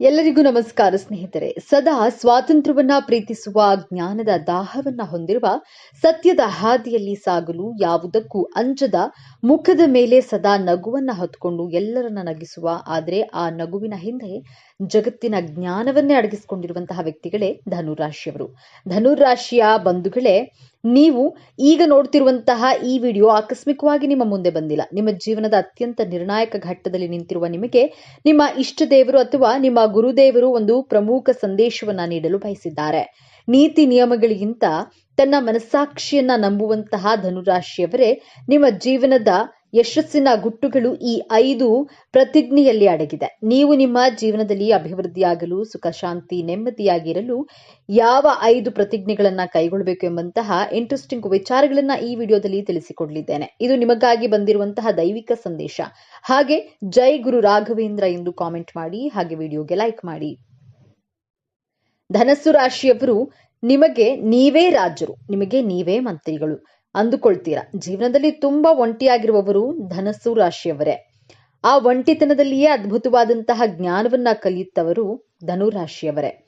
ಎಲ್ಲರಿಗೂ ನಮಸ್ಕಾರ ಸ್ನೇಹಿತರೆ. ಸದಾ ಸ್ವಾತಂತ್ರ್ಯವನ್ನ ಪ್ರೀತಿಸುವ, ಜ್ಞಾನದ ದಾಹವನ್ನ ಹೊಂದಿರುವ, ಸತ್ಯದ ಹಾದಿಯಲ್ಲಿ ಸಾಗಲು ಯಾವುದಕ್ಕೂ ಅಂಜದ, ಮುಖದ ಮೇಲೆ ಸದಾ ನಗುವನ್ನ ಹೊತ್ಕೊಂಡು ಎಲ್ಲರನ್ನ ನಗಿಸುವ. ಆದರೆ ಆ ನಗುವಿನ ಹಿಂದೆ ಜಗತ್ತಿನ ಜ್ಞಾನವನ್ನೇ ಅಡಗಿಸಿಕೊಂಡಿರುವಂತಹ ವ್ಯಕ್ತಿಗಳೇ ಧನುರಾಶಿಯವರು ಧನುರಾಶಿಯ ಬಂಧುಗಳೇ, ನೀವು ಈಗ ನೋಡ್ತಿರುವಂತಹ ಈ ವಿಡಿಯೋ ಆಕಸ್ಮಿಕವಾಗಿ ನಿಮ್ಮ ಮುಂದೆ ಬಂದಿಲ್ಲ. ನಿಮ್ಮ ಜೀವನದ ಅತ್ಯಂತ ನಿರ್ಣಾಯಕ ಘಟ್ಟದಲ್ಲಿ ನಿಂತಿರುವ ನಿಮಗೆ ನಿಮ್ಮ ಇಷ್ಟ ದೇವರು ಅಥವಾ ನಿಮ್ಮ ಗುರುದೇವರು ಒಂದು ಪ್ರಮುಖ ಸಂದೇಶವನ್ನ ನೀಡಲು ಬಯಸಿದ್ದಾರೆ. ನೀತಿ ನಿಯಮಗಳಿಗಿಂತ ತನ್ನ ಮನಸ್ಸಾಕ್ಷಿಯನ್ನ ನಂಬುವಂತಹ ಧನುರಾಶಿಯವರೇ ನಿಮ್ಮ ಜೀವನದ ಯಶಸ್ಸಿನ ಗುಟ್ಟುಗಳು ಈ ಐದು ಪ್ರತಿಜ್ಞೆಯಲ್ಲಿ ಅಡಗಿದೆ. ನೀವು ನಿಮ್ಮ ಜೀವನದಲ್ಲಿ ಅಭಿವೃದ್ಧಿಯಾಗಲು, ಸುಖ, ಶಾಂತಿ, ನೆಮ್ಮದಿಯಾಗಿರಲು ಯಾವ ಐದು ಪ್ರತಿಜ್ಞೆಗಳನ್ನ ಕೈಗೊಳ್ಳಬೇಕು ಎಂಬಂತಹ ಇಂಟ್ರೆಸ್ಟಿಂಗ್ ವಿಚಾರಗಳನ್ನ ಈ ವಿಡಿಯೋದಲ್ಲಿ ತಿಳಿಸಿಕೊಡಲಿದ್ದೇನೆ. ಇದು ನಿಮಗಾಗಿ ಬಂದಿರುವಂತಹ ದೈವಿಕ ಸಂದೇಶ. ಹಾಗೆ ಜೈ ಗುರು ರಾಘವೇಂದ್ರ ಎಂದು ಕಾಮೆಂಟ್ ಮಾಡಿ, ಹಾಗೆ ವಿಡಿಯೋಗೆ ಲೈಕ್ ಮಾಡಿ. ಧನಸ್ಸು ರಾಶಿಯವರು ನಿಮಗೆ ನೀವೇ ರಾಜರು ನಿಮಗೆ ನೀವೇ ಮಂತ್ರಿಗಳು. ಅಂದುಕೊಳ್ತೀರಾ? ಜೀವನದಲ್ಲಿ ತುಂಬಾ ಒಂಟಿಯಾಗಿರುವವರು ಧನಸ್ಸು ರಾಶಿಯವರೇ. ಆ ಒಂಟಿತನದಲ್ಲಿಯೇ ಅದ್ಭುತವಾದಂತಹ ಜ್ಞಾನವನ್ನ ಕಲಿಯುತ್ತವರು ಧನುರಾಶಿಯವರೇ.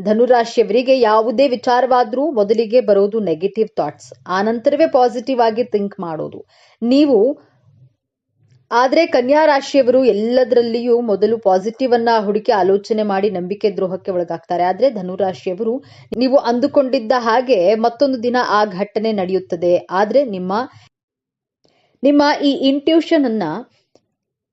ಧನುರಾಶಿಯವರಿಗೆ ಯಾವುದೇ ವಿಚಾರವಾದ್ರೂ ಮೊದಲಿಗೆ ಬರೋದು ನೆಗೆಟಿವ್ ಥಾಟ್ಸ್ ಆ ನಂತರವೇ ಪಾಸಿಟಿವ್ ಆಗಿ ಥಿಂಕ್ ಮಾಡೋದು. ನೀವು ಆದ್ರೆ ಕನ್ಯಾ ರಾಶಿಯವರು ಎಲ್ಲದರಲ್ಲಿಯೂ ಮೊದಲು ಪಾಸಿಟಿವ್ ಅನ್ನ ಹುಡುಕಿ ಆಲೋಚನೆ ಮಾಡಿ ನಂಬಿಕೆ ದ್ರೋಹಕ್ಕೆ ಒಳಗಾಗ್ತಾರೆ. ಆದ್ರೆ ಧನುರಾಶಿಯವರು ನೀವು ಅಂದುಕೊಂಡಿದ್ದ ಹಾಗೆ ಮತ್ತೊಂದು ದಿನ ಆ ಘಟನೆ ನಡೆಯುತ್ತದೆ. ಆದ್ರೆ ನಿಮ್ಮ ನಿಮ್ಮ ಈ ಇಂಟ್ಯೂಷನ್ ಅನ್ನ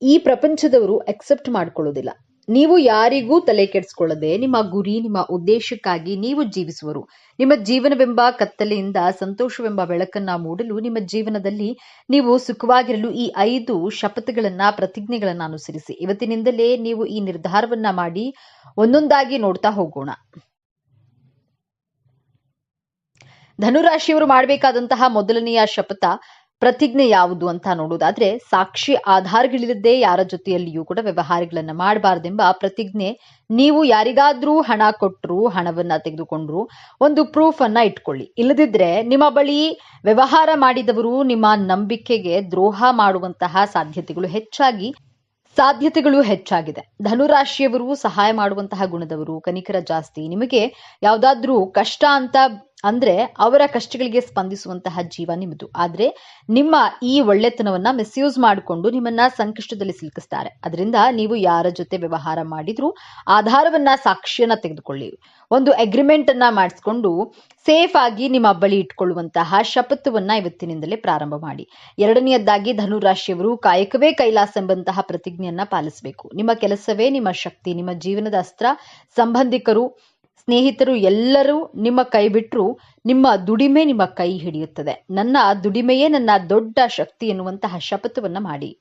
ಈ ಪ್ರಪಂಚದವರು ಅಕ್ಸೆಪ್ಟ್ ಮಾಡ್ಕೊಳ್ಳೋದಿಲ್ಲ. ನೀವು ಯಾರಿಗೂ ತಲೆ ಕೆಡಿಸ್ಕೊಳ್ಳದೆ, ನಿಮ್ಮ ಗುರಿ, ನಿಮ್ಮ ಉದ್ದೇಶಕ್ಕಾಗಿ ನೀವು ಜೀವಿಸುವರು. ನಿಮ್ಮ ಜೀವನವೆಂಬ ಕತ್ತಲೆಯಿಂದ ಸಂತೋಷವೆಂಬ ಬೆಳಕನ್ನ ಮೂಡಲು ನಿಮ್ಮ ಜೀವನದಲ್ಲಿ ನೀವು ಸುಖವಾಗಿರಲು ಈ ಐದು ಶಪಥಗಳನ್ನ, ಪ್ರತಿಜ್ಞೆಗಳನ್ನ ಅನುಸರಿಸಿ. ಇವತ್ತಿನಿಂದಲೇ ನೀವು ಈ ನಿರ್ಧಾರವನ್ನ ಮಾಡಿ ಒಂದೊಂದಾಗಿ ನೋಡ್ತಾ ಹೋಗೋಣ. ಧನುರಾಶಿಯವರು ಮಾಡಬೇಕಾದಂತಹ ಮೊದಲನೆಯ ಶಪಥ ಪ್ರತಿಜ್ಞೆ ಯಾವುದು ಅಂತ ನೋಡೋದಾದ್ರೆ ಸಾಕ್ಷಿ ಆಧಾರಗಳಿಲ್ಲದೆ ಯಾರ ಜೊತೆಯಲ್ಲಿಯೂ ಕೂಡ ವ್ಯವಹಾರಗಳನ್ನ ಮಾಡಬಾರ್ದೆಂಬ ಪ್ರತಿಜ್ಞೆ ನೀವು ಯಾರಿಗಾದ್ರೂ ಹಣ ಕೊಟ್ಟರು ಹಣವನ್ನ ತೆಗೆದುಕೊಂಡ್ರು, ಒಂದು ಪ್ರೂಫ್ ಅನ್ನ ಇಟ್ಕೊಳ್ಳಿ. ಇಲ್ಲದಿದ್ರೆ ನಿಮ್ಮ ಬಳಿ ವ್ಯವಹಾರ ಮಾಡಿದವರು ನಿಮ್ಮ ನಂಬಿಕೆಗೆ ದ್ರೋಹ ಮಾಡುವಂತಹ ಸಾಧ್ಯತೆಗಳು ಹೆಚ್ಚಾಗಿ, ಸಾಧ್ಯತೆಗಳು ಹೆಚ್ಚಾಗಿದೆ. ಧನುರಾಶಿಯವರು ಸಹಾಯ ಮಾಡುವಂತಹ ಗುಣದವರು, ಕನಿಕರ ಜಾಸ್ತಿ. ನಿಮಗೆ ಯಾವ್ದಾದ್ರೂ ಕಷ್ಟ ಅಂತ ಅಂದ್ರೆ ಅವರ ಕಷ್ಟಗಳಿಗೆ ಸ್ಪಂದಿಸುವಂತಹ ಜೀವ ನಿಮ್ಮದು ಆದ್ರೆ ನಿಮ್ಮ ಈ ಒಳ್ಳೆತನವನ್ನ ಮಿಸ್ಯೂಸ್ ಮಾಡಿಕೊಂಡು ನಿಮ್ಮನ್ನ ಸಂಕಷ್ಟದಲ್ಲಿ ಸಿಲುಕಿಸ್ತಾರೆ. ಅದರಿಂದ ನೀವು ಯಾರ ಜೊತೆ ವ್ಯವಹಾರ ಮಾಡಿದ್ರು ಆಧಾರವನ್ನ, ಸಾಕ್ಷಿಯನ್ನ ತೆಗೆದುಕೊಳ್ಳಿ. ಒಂದು ಅಗ್ರಿಮೆಂಟ್ ಅನ್ನ ಮಾಡಿಸ್ಕೊಂಡು ಸೇಫ್ ಆಗಿ ನಿಮ್ಮ ಬಳಿ ಇಟ್ಕೊಳ್ಳುವಂತಹ ಶಪಥವನ್ನ ಇವತ್ತಿನಿಂದಲೇ ಪ್ರಾರಂಭ ಮಾಡಿ. ಎರಡನೆಯದ್ದಾಗಿ ಧನುರಾಶಿಯವರು ಕಾಯಕವೇ ಕೈಲಾಸ ಎಂಬಂತಹ ಪ್ರತಿಜ್ಞೆಯನ್ನ ಪಾಲಿಸಬೇಕು. ನಿಮ್ಮ ಕೆಲಸವೇ ನಿಮ್ಮ ಶಕ್ತಿ, ನಿಮ್ಮ ಜೀವನದ ಅಸ್ತ್ರ. ಸಂಬಂಧಿಕರು ಸ್ನೇಹಿತರು ಎಲ್ಲರೂ ನಿಮ್ಮ ಕೈ ಬಿಟ್ಟರು ನಿಮ್ಮ ದುಡಿಮೆ ನಿಮ್ಮ ಕೈ ಹಿಡಿಯುತ್ತದೆ. ನನ್ನ ದುಡಿಮೆಯೇ ನನ್ನ ದೊಡ್ಡ ಶಕ್ತಿ ಎನ್ನುವಂತಹ ಶಪಥವನ್ನು ಮಾಡಿ.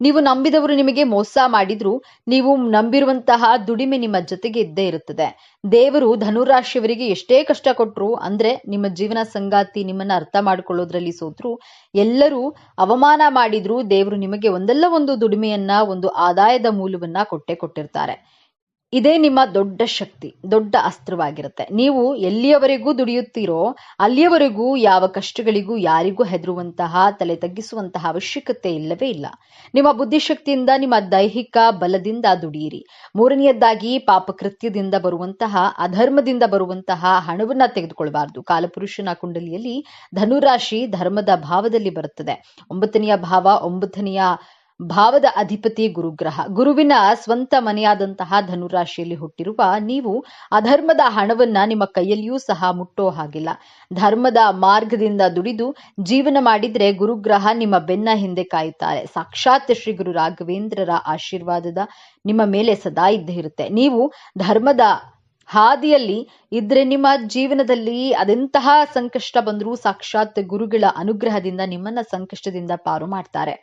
ನೀವು ನಂಬಿದವರು ನಿಮಗೆ ಮೋಸ ಮಾಡಿದ್ರು, ನೀವು ನಂಬಿರುವಂತಹ ದುಡಿಮೆ ನಿಮ್ಮ ಜೊತೆಗೆ ಇದ್ದೇ ಇರುತ್ತದೆ. ದೇವರು ಧನುರಾಶಿಯವರಿಗೆ ಎಷ್ಟೇ ಕಷ್ಟ ಕೊಟ್ರು, ಅಂದ್ರೆ ನಿಮ್ಮ ಜೀವನ ಸಂಗಾತಿ ನಿಮ್ಮನ್ನ ಅರ್ಥ ಮಾಡ್ಕೊಳ್ಳೋದ್ರಲ್ಲಿ ಸೋತ್ರು, ಎಲ್ಲರೂ ಅವಮಾನ ಮಾಡಿದ್ರು, ದೇವರು ನಿಮಗೆ ಒಂದಲ್ಲ ಒಂದು ದುಡಿಮೆಯನ್ನ, ಒಂದು ಆದಾಯದ ಮೂಲವನ್ನ ಕೊಟ್ಟೆ ಕೊಟ್ಟಿರ್ತಾರೆ. ಇದೇ ನಿಮ್ಮ ದೊಡ್ಡ ಶಕ್ತಿ, ದೊಡ್ಡ ಅಸ್ತ್ರವಾಗಿರುತ್ತೆ. ನೀವು ಎಲ್ಲಿಯವರೆಗೂ ದುಡಿಯುತ್ತೀರೋ, ಅಲ್ಲಿಯವರೆಗೂ ಯಾವ ಕಷ್ಟಗಳಿಗೂ ಯಾರಿಗೂ ಹೆದರುವಂತಹ, ತಲೆ ತಗ್ಗಿಸುವಂತಹ ಅವಶ್ಯಕತೆ ಇಲ್ಲವೇ ಇಲ್ಲ. ನಿಮ್ಮ ಬುದ್ಧಿಶಕ್ತಿಯಿಂದ, ನಿಮ್ಮ ದೈಹಿಕ ಬಲದಿಂದ ದುಡಿಯಿರಿ ಮೂರನೆಯದ್ದಾಗಿ ಪಾಪಕೃತ್ಯದಿಂದ ಬರುವಂತಹ, ಅಧರ್ಮದಿಂದ ಬರುವಂತಹ ಹಣವನ್ನ ತೆಗೆದುಕೊಳ್ಬಾರ್ದು. ಕಾಲಪುರುಷನ ಕುಂಡಲಿಯಲ್ಲಿ ಧನುರಾಶಿ ಧರ್ಮದ ಭಾವದಲ್ಲಿ ಬರುತ್ತದೆ. ಒಂಬತ್ತನೆಯ ಭಾವ, ಒಂಬತ್ತನೆಯ ಭಾವದ ಅಧಿಪತಿ ಗುರುಗ್ರಹ. ಗುರುವಿನ ಸ್ವಂತ ಮನೆಯಾದಂತಹ ಧನುರಾಶಿಯಲ್ಲಿ ಹುಟ್ಟಿರುವ ನೀವು ಅಧರ್ಮದ ಹಣವನ್ನ ನಿಮ್ಮ ಕೈಯಲ್ಲಿಯೂ ಸಹ ಮುಟ್ಟೋ ಹಾಗಿಲ್ಲ. ಧರ್ಮದ ಮಾರ್ಗದಿಂದ ದುಡಿದು ಜೀವನ ಮಾಡಿದ್ರೆ ಗುರುಗ್ರಹ ನಿಮ್ಮ ಬೆನ್ನ ಹಿಂದೆ ಕಾಯುತ್ತಾರೆ. ಸಾಕ್ಷಾತ್ ಶ್ರೀ ಗುರು ರಾಘವೇಂದ್ರರ ಆಶೀರ್ವಾದದ ನಿಮ್ಮ ಮೇಲೆ ಸದಾ ಇದ್ದೇ ಇರುತ್ತೆ. ನೀವು ಧರ್ಮದ ಹಾದಿಯಲ್ಲಿ ಇದ್ರೆ ನಿಮ್ಮ ಜೀವನದಲ್ಲಿ ಅದೆಂತಹ ಸಂಕಷ್ಟ ಬಂದರೂ ಸಾಕ್ಷಾತ್ ಗುರುಗಳ ಅನುಗ್ರಹದಿಂದ ನಿಮ್ಮನ್ನ ಸಂಕಷ್ಟದಿಂದ ಪಾರು ಮಾಡ್ತಾರೆ.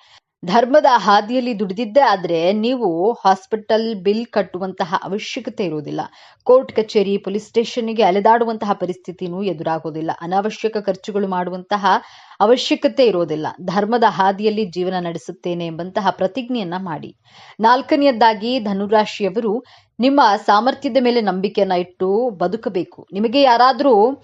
ಧರ್ಮದ ಹಾದಿಯಲ್ಲಿ ದುಡಿದಿದ್ದೇ ಆದ್ರೆ ನೀವು ಹಾಸ್ಪಿಟಲ್ ಬಿಲ್ ಕಟ್ಟುವಂತಹ ಅವಶ್ಯಕತೆ ಇರುವುದಿಲ್ಲ ಕೋರ್ಟ್ ಕಚೇರಿ, ಪೊಲೀಸ್ ಸ್ಟೇಷನ್ಗೆ ಅಲೆದಾಡುವಂತಹ ಪರಿಸ್ಥಿತಿನೂ ಎದುರಾಗೋದಿಲ್ಲ. ಅನಾವಶ್ಯಕ ಖರ್ಚುಗಳು ಮಾಡುವಂತಹ ಅವಶ್ಯಕತೆ ಇರೋದಿಲ್ಲ. ಧರ್ಮದ ಹಾದಿಯಲ್ಲಿ ಜೀವನ ನಡೆಸುತ್ತೇನೆ ಎಂಬಂತಹ ಪ್ರತಿಜ್ಞೆಯನ್ನ ಮಾಡಿ. ನಾಲ್ಕನೆಯದ್ದಾಗಿ ಧನುರಾಶಿಯವರು, ನಿಮ್ಮ ಸಾಮರ್ಥ್ಯದ ಮೇಲೆ ನಂಬಿಕೆಯನ್ನ ಇಟ್ಟು ಬದುಕಬೇಕು. ನಿಮಗೆ ಯಾರಾದ್ರೂ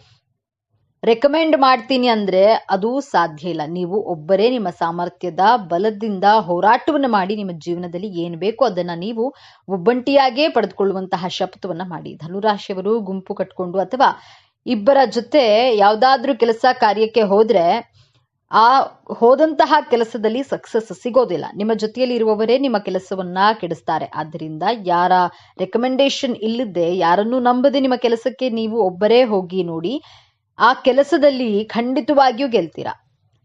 ರೆಕಮೆಂಡ್ ಮಾಡ್ತೀನಿ ಅಂದ್ರೆ ಅದು ಸಾಧ್ಯ ಇಲ್ಲ. ನೀವು ಒಬ್ಬರೇ ನಿಮ್ಮ ಸಾಮರ್ಥ್ಯದ ಬಲದಿಂದ ಹೋರಾಟವನ್ನು ಮಾಡಿ ನಿಮ್ಮ ಜೀವನದಲ್ಲಿ ಏನು ಬೇಕೋ ಅದನ್ನ ನೀವು ಒಬ್ಬಂಟಿಯಾಗೇ ಪಡೆದುಕೊಳ್ಳುವಂತಹ ಶಪಥವನ್ನು ಮಾಡಿ. ಧನುರಾಶಿಯವರು ಗುಂಪು ಕಟ್ಕೊಂಡು ಅಥವಾ ಇಬ್ಬರ ಜೊತೆ ಯಾವ್ದಾದ್ರೂ ಕೆಲಸ ಕಾರ್ಯಕ್ಕೆ ಹೋದ್ರೆ ಆ ಹೋದಂತಹ ಕೆಲಸದಲ್ಲಿ ಸಕ್ಸಸ್ ಸಿಗೋದಿಲ್ಲ. ನಿಮ್ಮ ಜೊತೆಯಲ್ಲಿ ಇರುವವರೇ ನಿಮ್ಮ ಕೆಲಸವನ್ನ ಕೆಡಿಸ್ತಾರೆ. ಆದ್ದರಿಂದ ಯಾರ ರೆಕಮೆಂಡೇಶನ್ ಇಲ್ಲದೆ ಯಾರನ್ನು ನಂಬದೆ ನಿಮ್ಮ ಕೆಲಸಕ್ಕೆ ನೀವು ಒಬ್ಬರೇ ಹೋಗಿ ನೋಡಿ ಆ ಕೆಲಸದಲ್ಲಿ ಖಂಡಿತವಾಗಿಯೂ ಗೆಲ್ತೀರಾ?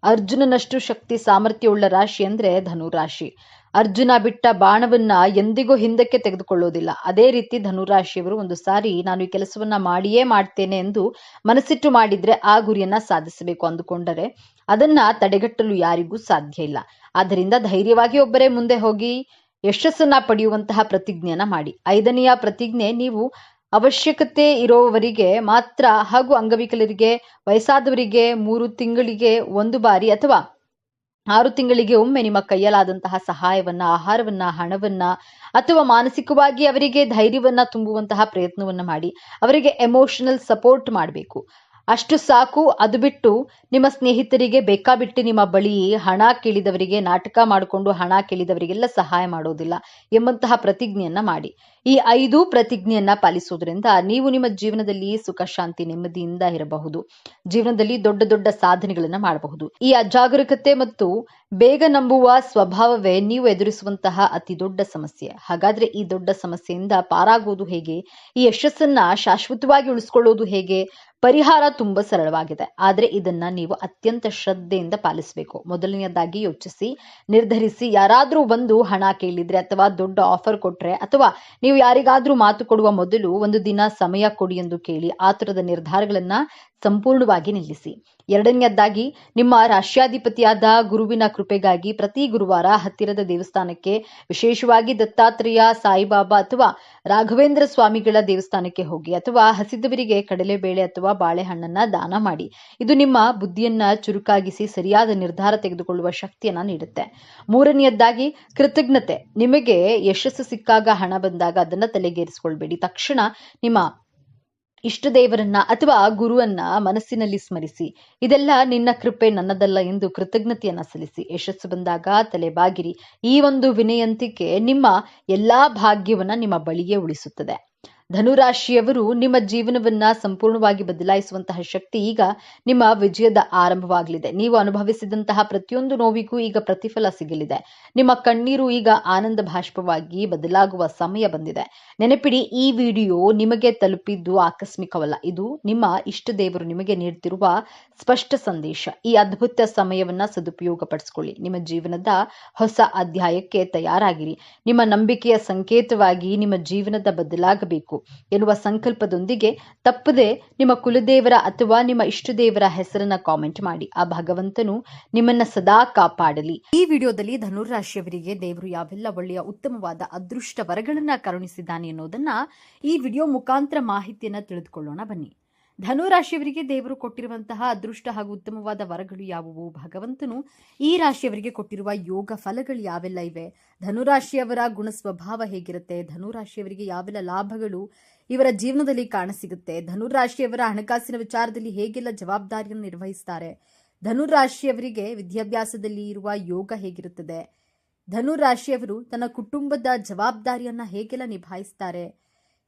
ಅರ್ಜುನನಷ್ಟು ಶಕ್ತಿ ಸಾಮರ್ಥ್ಯವುಳ್ಳ ರಾಶಿ ಅಂದ್ರೆ ಧನು ರಾಶಿ ಅರ್ಜುನ ಬಿಟ್ಟ ಬಾಣವನ್ನ ಎಂದಿಗೂ ಹಿಂದಕ್ಕೆ ತೆಗೆದುಕೊಳ್ಳೋದಿಲ್ಲ. ಅದೇ ರೀತಿ ಧನುರಾಶಿಯವರು ಒಂದು ಸಾರಿ, ನಾನು ಈ ಕೆಲಸವನ್ನ ಮಾಡಿಯೇ ಮಾಡ್ತೇನೆ ಎಂದು ಮನಸ್ಸಿಟ್ಟು ಮಾಡಿದ್ರೆ ಆ ಗುರಿಯನ್ನ ಸಾಧಿಸಬೇಕು ಅಂದುಕೊಂಡರೆ ಅದನ್ನ ತಡೆಗಟ್ಟಲು ಯಾರಿಗೂ ಸಾಧ್ಯ ಇಲ್ಲ. ಆದ್ದರಿಂದ ಧೈರ್ಯವಾಗಿ ಒಬ್ಬರೇ ಮುಂದೆ ಹೋಗಿ ಯಶಸ್ಸನ್ನ ಪಡೆಯುವಂತಹ ಪ್ರತಿಜ್ಞೆಯನ್ನ ಮಾಡಿ. ಐದನೆಯ ಪ್ರತಿಜ್ಞೆ, ನೀವು ಅವಶ್ಯಕತೆ ಇರುವವರಿಗೆ ಮಾತ್ರ ಹಾಗೂ ಅಂಗವಿಕಲರಿಗೆ ವಯಸ್ಸಾದವರಿಗೆ ಮೂರು ತಿಂಗಳಿಗೆ ಒಂದು ಬಾರಿ ಅಥವಾ ಆರು ತಿಂಗಳಿಗೆ ಒಮ್ಮೆ ನಿಮ್ಮ ಕೈಯಲಾದಂತಹ ಸಹಾಯವನ್ನ, ಆಹಾರವನ್ನ, ಹಣವನ್ನ ಅಥವಾ ಮಾನಸಿಕವಾಗಿ ಅವರಿಗೆ ಧೈರ್ಯವನ್ನ ತುಂಬುವಂತಹ ಪ್ರಯತ್ನವನ್ನ ಮಾಡಿ. ಅವರಿಗೆ ಎಮೋಷನಲ್ ಸಪೋರ್ಟ್ ಮಾಡಬೇಕು. ಅಷ್ಟು ಸಾಕು, ಅದು ಬಿಟ್ಟು ನಿಮ್ಮ ಸ್ನೇಹಿತರಿಗೆ ಬೇಕಾಬಿಟ್ಟು ನಿಮ್ಮ ಬಳಿ ಹಣ ಕೇಳಿದವರಿಗೆ, ನಾಟಕ ಮಾಡಿಕೊಂಡು ಹಣ ಕೇಳಿದವರಿಗೆಲ್ಲ ಸಹಾಯ ಮಾಡೋದಿಲ್ಲ ಎಂಬಂತಹ ಪ್ರತಿಜ್ಞೆಯನ್ನ ಮಾಡಿ. ಈ ಐದು ಪ್ರತಿಜ್ಞೆಯನ್ನ ಪಾಲಿಸುವುದರಿಂದ ನೀವು ನಿಮ್ಮ ಜೀವನದಲ್ಲಿ ಸುಖ, ಶಾಂತಿ, ನೆಮ್ಮದಿಯಿಂದ ಇರಬಹುದು. ಜೀವನದಲ್ಲಿ ದೊಡ್ಡ ದೊಡ್ಡ ಸಾಧನೆಗಳನ್ನ ಮಾಡಬಹುದು. ಈ ಅಜಾಗರೂಕತೆ ಮತ್ತು ಬೇಗ ನಂಬುವ ಸ್ವಭಾವವೇ ನೀವು ಎದುರಿಸುವಂತಹ ಅತಿ ದೊಡ್ಡ ಸಮಸ್ಯೆ. ಹಾಗಾದ್ರೆ ಈ ದೊಡ್ಡ ಸಮಸ್ಯೆಯಿಂದ ಪಾರಾಗುವುದು ಹೇಗೆ? ಈ ಯಶಸ್ಸನ್ನ ಶಾಶ್ವತವಾಗಿ ಉಳಿಸ್ಕೊಳ್ಳೋದು ಹೇಗೆ? ಪರಿಹಾರ ತುಂಬಾ ಸರಳವಾಗಿದೆ. ಆದ್ರೆ ಇದನ್ನ ನೀವು ಅತ್ಯಂತ ಶ್ರದ್ಧೆಯಿಂದ ಪಾಲಿಸಬೇಕು. ಮೊದಲನೆಯದಾಗಿ ಯೋಚಿಸಿ, ನಿರ್ಧರಿಸಿ. ಯಾರಾದ್ರೂ ಬಂದು ಹಣ ಕೇಳಿದ್ರೆ ಅಥವಾ ದೊಡ್ಡ ಆಫರ್ ಕೊಟ್ರೆ ಅಥವಾ ನೀವು ಯಾರಿಗಾದ್ರೂ ಮಾತು ಕೊಡುವ ಮೊದಲು ಒಂದು ದಿನ ಸಮಯ ಕೊಡಿ ಎಂದು ಕೇಳಿ ಆತುರದ ನಿರ್ಧಾರಗಳನ್ನ ಸಂಪೂರ್ಣವಾಗಿ ನಿಲ್ಲಿಸಿ. ಎರಡನೆಯದಾಗಿ, ನಿಮ್ಮ ರಾಷ್ಟ್ರಾಧಿಪತಿಯಾದ ಗುರುವಿನ ಕೃಪೆಗಾಗಿ ಪ್ರತಿ ಗುರುವಾರ ಹತ್ತಿರದ ದೇವಸ್ಥಾನಕ್ಕೆ, ವಿಶೇಷವಾಗಿ ದತ್ತಾತ್ರೇಯ ಸಾಯಿಬಾಬಾ ಅಥವಾ ರಾಘವೇಂದ್ರ ಸ್ವಾಮಿಗಳ ದೇವಸ್ಥಾನಕ್ಕೆ ಹೋಗಿ ಅಥವಾ ಹಸಿದವರಿಗೆ ಕಡಲೆಬೇಳೆ ಅಥವಾ ಬಾಳೆಹಣ್ಣನ್ನ ದಾನ ಮಾಡಿ. ಇದು ನಿಮ್ಮ ಬುದ್ಧಿಯನ್ನ ಚುರುಕಾಗಿಸಿ ಸರಿಯಾದ ನಿರ್ಧಾರ ತೆಗೆದುಕೊಳ್ಳುವ ಶಕ್ತಿಯನ್ನ ನೀಡುತ್ತೆ. ಮೂರನೆಯದ್ದಾಗಿ ಕೃತಜ್ಞತೆ. ನಿಮಗೆ ಯಶಸ್ಸು ಸಿಕ್ಕಾಗ ಹಣ ಬಂದಾಗ ಅದನ್ನ ತಲೆಗೇರಿಸಿಕೊಳ್ಬೇಡಿ. ತಕ್ಷಣ ನಿಮ್ಮ ಇಷ್ಟ ದೇವರನ್ನ ಅಥವಾ ಗುರುವನ್ನ ಮನಸ್ಸಿನಲ್ಲಿ ಸ್ಮರಿಸಿ. ಇದೆಲ್ಲ ನಿನ್ನ ಕೃಪೆ ನನ್ನದಲ್ಲ ಎಂದು ಕೃತಜ್ಞತೆಯನ್ನ ಸಲ್ಲಿಸಿ. ಯಶಸ್ಸು ಬಂದಾಗ ತಲೆಬಾಗಿರಿ ಈ ಒಂದು ವಿನಯಂತಿಕೆ ನಿಮ್ಮ ಎಲ್ಲಾ ಭಾಗ್ಯವನ್ನ ನಿಮ್ಮ ಬಳಿಯೇ ಉಳಿಸುತ್ತದೆ. ಧನುರಾಶಿಯವರು ನಿಮ್ಮ ಜೀವನವನ್ನ ಸಂಪೂರ್ಣವಾಗಿ ಬದಲಾಯಿಸುವಂತಹ ಶಕ್ತಿ ಈಗ ನಿಮ್ಮ ವಿಜಯದ ಆರಂಭವಾಗಲಿದೆ. ನೀವು ಅನುಭವಿಸಿದಂತಹ ಪ್ರತಿಯೊಂದು ನೋವಿಗೂ ಈಗ ಪ್ರತಿಫಲ ಸಿಗಲಿದೆ. ನಿಮ್ಮ ಕಣ್ಣೀರು ಈಗ ಆನಂದ ಭಾಷ್ಪವಾಗಿ ಬದಲಾಗುವ ಸಮಯ ಬಂದಿದೆ. ನೆನಪಿಡಿ, ಈ ವಿಡಿಯೋ ನಿಮಗೆ ತಲುಪಿದ್ದು ಆಕಸ್ಮಿಕವಲ್ಲ. ಇದು ನಿಮ್ಮ ಇಷ್ಟ ದೇವರು ನಿಮಗೆ ನೀಡುತ್ತಿರುವ ಸ್ಪಷ್ಟ ಸಂದೇಶ. ಈ ಅದ್ಭುತ ಸಮಯವನ್ನ ಸದುಪಯೋಗ ಪಡಿಸಿಕೊಳ್ಳಿ ನಿಮ್ಮ ಜೀವನದ ಹೊಸ ಅಧ್ಯಾಯಕ್ಕೆ ತಯಾರಾಗಿರಿ. ನಿಮ್ಮ ನಂಬಿಕೆಯ ಸಂಕೇತವಾಗಿ ನಿಮ್ಮ ಜೀವನದ ಬದಲಾಗಬೇಕು. ಎನ್ನುವ ಸಂಕಲ್ಪದೊಂದಿಗೆ ತಪ್ಪದೆ ನಿಮ್ಮ ಕುಲದೇವರ ಅಥವಾ ನಿಮ್ಮ ಇಷ್ಟ ದೇವರ ಹೆಸರನ್ನ ಕಾಮೆಂಟ್ ಮಾಡಿ. ಆ ಭಗವಂತನು ನಿಮ್ಮನ್ನ ಸದಾ ಕಾಪಾಡಲಿ. ಈ ವಿಡಿಯೋದಲ್ಲಿ ಧನುರಾಶಿಯವರಿಗೆ ದೇವರು ಯಾವೆಲ್ಲ ಒಳ್ಳೆಯ, ಉತ್ತಮವಾದ, ಅದೃಷ್ಟ ವರಗಳನ್ನ ಕರುಣಿಸಿದ್ದಾನೆ ಅನ್ನೋದನ್ನ ಈ ವಿಡಿಯೋ ಮುಖಾಂತರ ಮಾಹಿತಿಯನ್ನ ತಿಳಿದುಕೊಳ್ಳೋಣ ಬನ್ನಿ. ಧನುರಾಶಿಯವರಿಗೆ ದೇವರು ಕೊಟ್ಟಿರುವಂತಹ ಅದೃಷ್ಟ ಹಾಗೂ ಉತ್ತಮವಾದ ವರಗಳು ಯಾವುವು? ಭಗವಂತನು ಈ ರಾಶಿಯವರಿಗೆ ಕೊಟ್ಟಿರುವ ಯೋಗ ಫಲಗಳು ಯಾವೆಲ್ಲ ಇವೆ? ಧನುರಾಶಿಯವರ ಗುಣ ಸ್ವಭಾವ ಹೇಗಿರುತ್ತೆ? ಧನುರಾಶಿಯವರಿಗೆ ಯಾವೆಲ್ಲ ಲಾಭಗಳು ಇವರ ಜೀವನದಲ್ಲಿ ಕಾಣಸಿಗುತ್ತೆ? ಧನುರಾಶಿಯವರ ಹಣಕಾಸಿನ ವಿಚಾರದಲ್ಲಿ ಹೇಗೆಲ್ಲ ಜವಾಬ್ದಾರಿಯನ್ನು ನಿರ್ವಹಿಸ್ತಾರೆ? ಧನುರಾಶಿಯವರಿಗೆ ವಿದ್ಯಾಭ್ಯಾಸದಲ್ಲಿ ಇರುವ ಯೋಗ ಹೇಗಿರುತ್ತದೆ? ಧನುರಾಶಿಯವರು ತನ್ನ ಕುಟುಂಬದ ಜವಾಬ್ದಾರಿಯನ್ನ ಹೇಗೆಲ್ಲ ನಿಭಾಯಿಸ್ತಾರೆ?